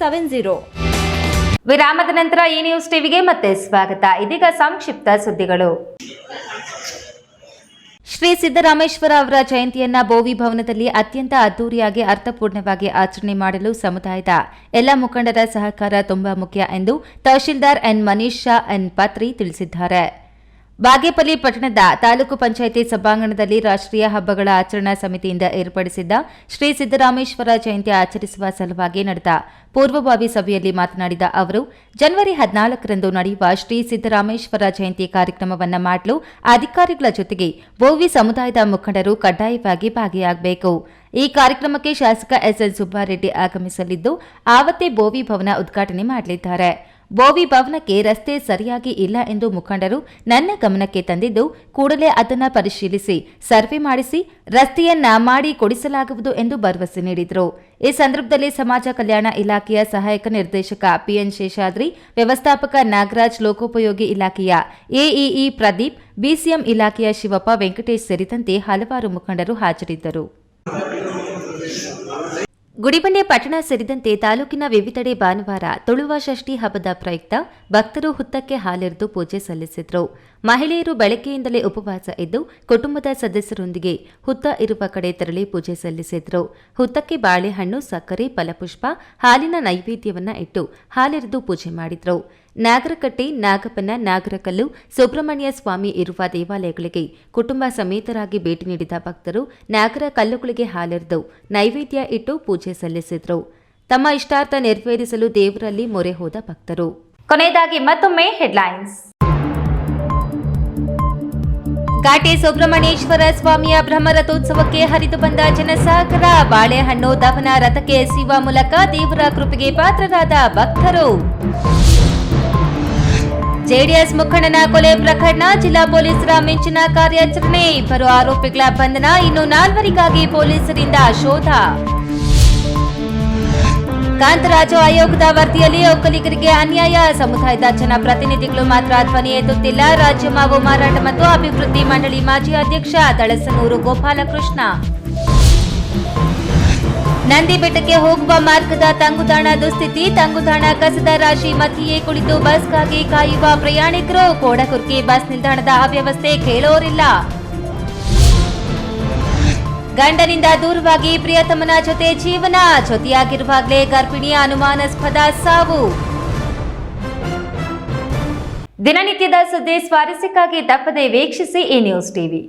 seven zero. ವಿರಾಮದ ನಂತರ ಈ ನ್ಯೂಸ್ ಟಿವಿಗೆ ಮತ್ತೆ ಸ್ವಾಗತ. ಇದೀಗ ಸಂಕ್ಷಿಪ್ತ ಸುದ್ದಿಗಳು. ಶ್ರೀ ಸಿದ್ದರಾಮೇಶ್ವರ ಅವರ ಜಯಂತಿಯನ್ನ ಬೋವಿ ಭವನದಲ್ಲಿ ಅತ್ಯಂತ ಅದ್ದೂರಿಯಾಗಿ ಅರ್ಥಪೂರ್ಣವಾಗಿ ಆಚರಣೆ ಮಾಡಲು ಸಮುದಾಯದ ಎಲ್ಲ ಮುಖಂಡರ ಸಹಕಾರ ತುಂಬಾ ಮುಖ್ಯ ಎಂದು ತಹಶೀಲ್ದಾರ್ ಎನ್ ಮನೀಶ್ ಶಾ ಎನ್ ಪತ್ರಿ ತಿಳಿಸಿದ್ದಾರೆ. ಬಾಗೇಪಲ್ಲಿ ಪಟ್ಟಣದ ತಾಲೂಕು ಪಂಚಾಯಿತಿ ಸಭಾಂಗಣದಲ್ಲಿ ರಾಷ್ಟ್ರೀಯ ಹಬ್ಬಗಳ ಆಚರಣಾ ಸಮಿತಿಯಿಂದ ಏರ್ಪಡಿಸಿದ್ದ ಶ್ರೀ ಸಿದ್ದರಾಮೇಶ್ವರ ಜಯಂತಿ ಆಚರಿಸುವ ಸಲುವಾಗಿ ನಡೆದ ಪೂರ್ವಭಾವಿ ಸಭೆಯಲ್ಲಿ ಮಾತನಾಡಿದ ಅವರು, ಜನವರಿ ಹದಿನಾಲ್ಕರಂದು ನಡೆಯುವ ಶ್ರೀ ಸಿದ್ದರಾಮೇಶ್ವರ ಜಯಂತಿ ಕಾರ್ಯಕ್ರಮವನ್ನು ಮಾಡಲು ಅಧಿಕಾರಿಗಳ ಜೊತೆಗೆ ಬೋವಿ ಸಮುದಾಯದ ಮುಖಂಡರು ಕಡ್ಡಾಯವಾಗಿ ಭಾಗಿಯಾಗಬೇಕು. ಈ ಕಾರ್ಯಕ್ರಮಕ್ಕೆ ಶಾಸಕ ಎಸ್ಎನ್ ಸುಬ್ಬಾರೆಡ್ಡಿ ಆಗಮಿಸಲಿದ್ದು, ಆವತ್ತೇ ಬೋವಿ ಭವನ ಉದ್ಘಾಟನೆ ಮಾಡಲಿದ್ದಾರೆ. ಬೋವಿ ಭವನಕ್ಕೆ ರಸ್ತೆ ಸರಿಯಾಗಿ ಇಲ್ಲ ಎಂದು ಮುಖಂಡರು ನನ್ನ ಗಮನಕ್ಕೆ ತಂದಿದ್ದು, ಕೂಡಲೇ ಅದನ್ನು ಪರಿಶೀಲಿಸಿ, ಸರ್ವೆ ಮಾಡಿಸಿ, ರಸ್ತೆಯನ್ನ ಮಾಡಿ ಕೊಡಿಸಲಾಗುವುದು ಎಂದು ಭರವಸೆ ನೀಡಿದರು. ಈ ಸಂದರ್ಭದಲ್ಲಿ ಸಮಾಜ ಕಲ್ಯಾಣ ಇಲಾಖೆಯ ಸಹಾಯಕ ನಿರ್ದೇಶಕ ಪಿಎನ್ ಶೇಷಾದ್ರಿ, ವ್ಯವಸ್ಥಾಪಕ ನಾಗರಾಜ್ ಲೋಕೋಪಯೋಗಿ ಇಲಾಖೆಯ ಎಇಇ ಪ್ರದೀಪ್, ಬಿಸಿಎಂ ಇಲಾಖೆಯ ಶಿವಪ್ಪ ವೆಂಕಟೇಶ್ ಸೇರಿದಂತೆ ಹಲವಾರು ಮುಖಂಡರು ಹಾಜರಿದ್ದರು. ಗುಡಿಬಂಡೆ ಪಟ್ಟಣ ಸೇರಿದಂತೆ ತಾಲೂಕಿನ ವಿವಿಧೆಡೆ ಭಾನುವಾರ ತುಳುವ ಷಷ್ಠಿ ಹಬ್ಬದ ಪ್ರಯುಕ್ತ ಭಕ್ತರು ಹುತ್ತಕ್ಕೆ ಹಾಲೆರೆದು ಪೂಜೆ ಸಲ್ಲಿಸಿದರು. ಮಹಿಳೆಯರು ಬೆಳಗ್ಗೆಯಿಂದಲೇ ಉಪವಾಸ ಇದ್ದು ಕುಟುಂಬದ ಸದಸ್ಯರೊಂದಿಗೆ ಹುತ್ತ ಇರುವ ಕಡೆ ತೆರಳಿ ಪೂಜೆ ಸಲ್ಲಿಸಿದರು. ಹುತ್ತಕ್ಕೆ ಬಾಳೆಹಣ್ಣು, ಸಕ್ಕರೆ, ಫಲಪುಷ್ಪ, ಹಾಲಿನ ನೈವೇದ್ಯವನ್ನ ಇಟ್ಟು ಹಾಲೆರೆದು ಪೂಜೆ ಮಾಡಿದ್ರು. ನಾಗರಕಟ್ಟೆ ನಾಗಪ್ಪನ ನಾಗರಕಲ್ಲು, ಸುಬ್ರಹ್ಮಣ್ಯ ಸ್ವಾಮಿ ಇರುವ ದೇವಾಲಯಗಳಿಗೆ ಕುಟುಂಬ ಸಮೇತರಾಗಿ ಭೇಟಿ ನೀಡಿದ ಭಕ್ತರು ನಾಗರ ಕಲ್ಲುಗಳಿಗೆ ಹಾಲೆರೆದು ನೈವೇದ್ಯ ಇಟ್ಟು ಪೂಜೆ ಸಲ್ಲಿಸಿದರು. ತಮ್ಮ ಇಷ್ಟಾರ್ಥ ನೆರವೇರಿಸಲು ದೇವರಲ್ಲಿ ಮೊರೆ ಹೋದ ಭಕ್ತರು. ಕೊನೆಯದಾಗಿ ಮತ್ತೊಮ್ಮೆ ಹೆಡ್ಲೈನ್ಸ್. ಕಾಟೆ ಸುಬ್ರಹ್ಮಣ್ಯೇಶ್ವರ ಸ್ವಾಮಿಯ ಬ್ರಹ್ಮರಥೋತ್ಸವಕ್ಕೆ ಹರಿದು ಬಂದ ಜನಸಾಗರ, ಬಾಳೆಹಣ್ಣು ದವನ ರಥಕ್ಕೆ ಎಸೆಯುವ ಮೂಲಕ ದೇವರ ಕೃಪೆಗೆ ಪಾತ್ರರಾದ ಭಕ್ತರು. ಜೆಡಿಎಸ್ ಮುಖಂಡನ ಕೊಲೆ ಪ್ರಕರಣ ಜಿಲ್ಲಾ ಪೊಲೀಸರ ಮಿಂಚಿನ ಕಾರ್ಯಾಚರಣೆ. ಇಬ್ಬರು ಆರೋಪಿಗಳ ಬಂಧನ ಇನ್ನು ನಾಲ್ವರಿಗಾಗಿ ಪೊಲೀಸರಿಂದ ಶೋಧ. ಕಾಂತರಾಜು ಆಯೋಗದ ವರದಿಯಲ್ಲಿ ಒಕ್ಕಲಿಗರಿಗೆ ಅನ್ಯಾಯ. ಸಮುದಾಯದ ಜನಪ್ರತಿನಿಧಿಗಳು ಮಾತ್ರ ಧ್ವನಿ ಎತ್ತುತ್ತಿಲ್ಲ. ರಾಜ್ಯ ಮಾವು ಮಾರಾಟ ಮತ್ತು ಅಭಿವೃದ್ಧಿ ಮಂಡಳಿ ಮಾಜಿ ಅಧ್ಯಕ್ಷ ದಳಸನೂರು ಗೋಪಾಲಕೃಷ್ಣ. ನಂದಿ ಬೆಟ್ಟಕ್ಕೆ ಹೋಗುವ ಮಾರ್ಗದ ತಂಗುದಾಣ ದುಸ್ಥಿತಿ, ತಂಗುದಾಣ ಕಸದ ರಾಶಿ ಮಧ್ಯೆಯೇ ಕುಳಿತು ಬಸ್ಗಾಗಿ ಕಾಯುವ ಪ್ರಯಾಣಿಕರು ಕೋಡಕುರ್ಕಿ ಬಸ್ ನಿಲ್ದಾಣದ ಅವ್ಯವಸ್ಥೆ ಕೇಳೋರಿಲ್ಲ. ಗಂಡನಿಂದ ದೂರವಾಗಿ ಪ್ರಿಯತಮನ ಜೊತೆ ಜೀವನ ಜೊತೆಯಾಗಿರುವಾಗಲೇ ಗರ್ಭಿಣಿಯ ಅನುಮಾನಾಸ್ಪದ ಸಾವು. ದಿನನಿತ್ಯದ ಸುದ್ದಿ ಸ್ವಾರಸ್ಯಕ್ಕಾಗಿ ತಪ್ಪದೆ ವೀಕ್ಷಿಸಿ ಈ ನ್ಯೂಸ್ ಟಿವಿ.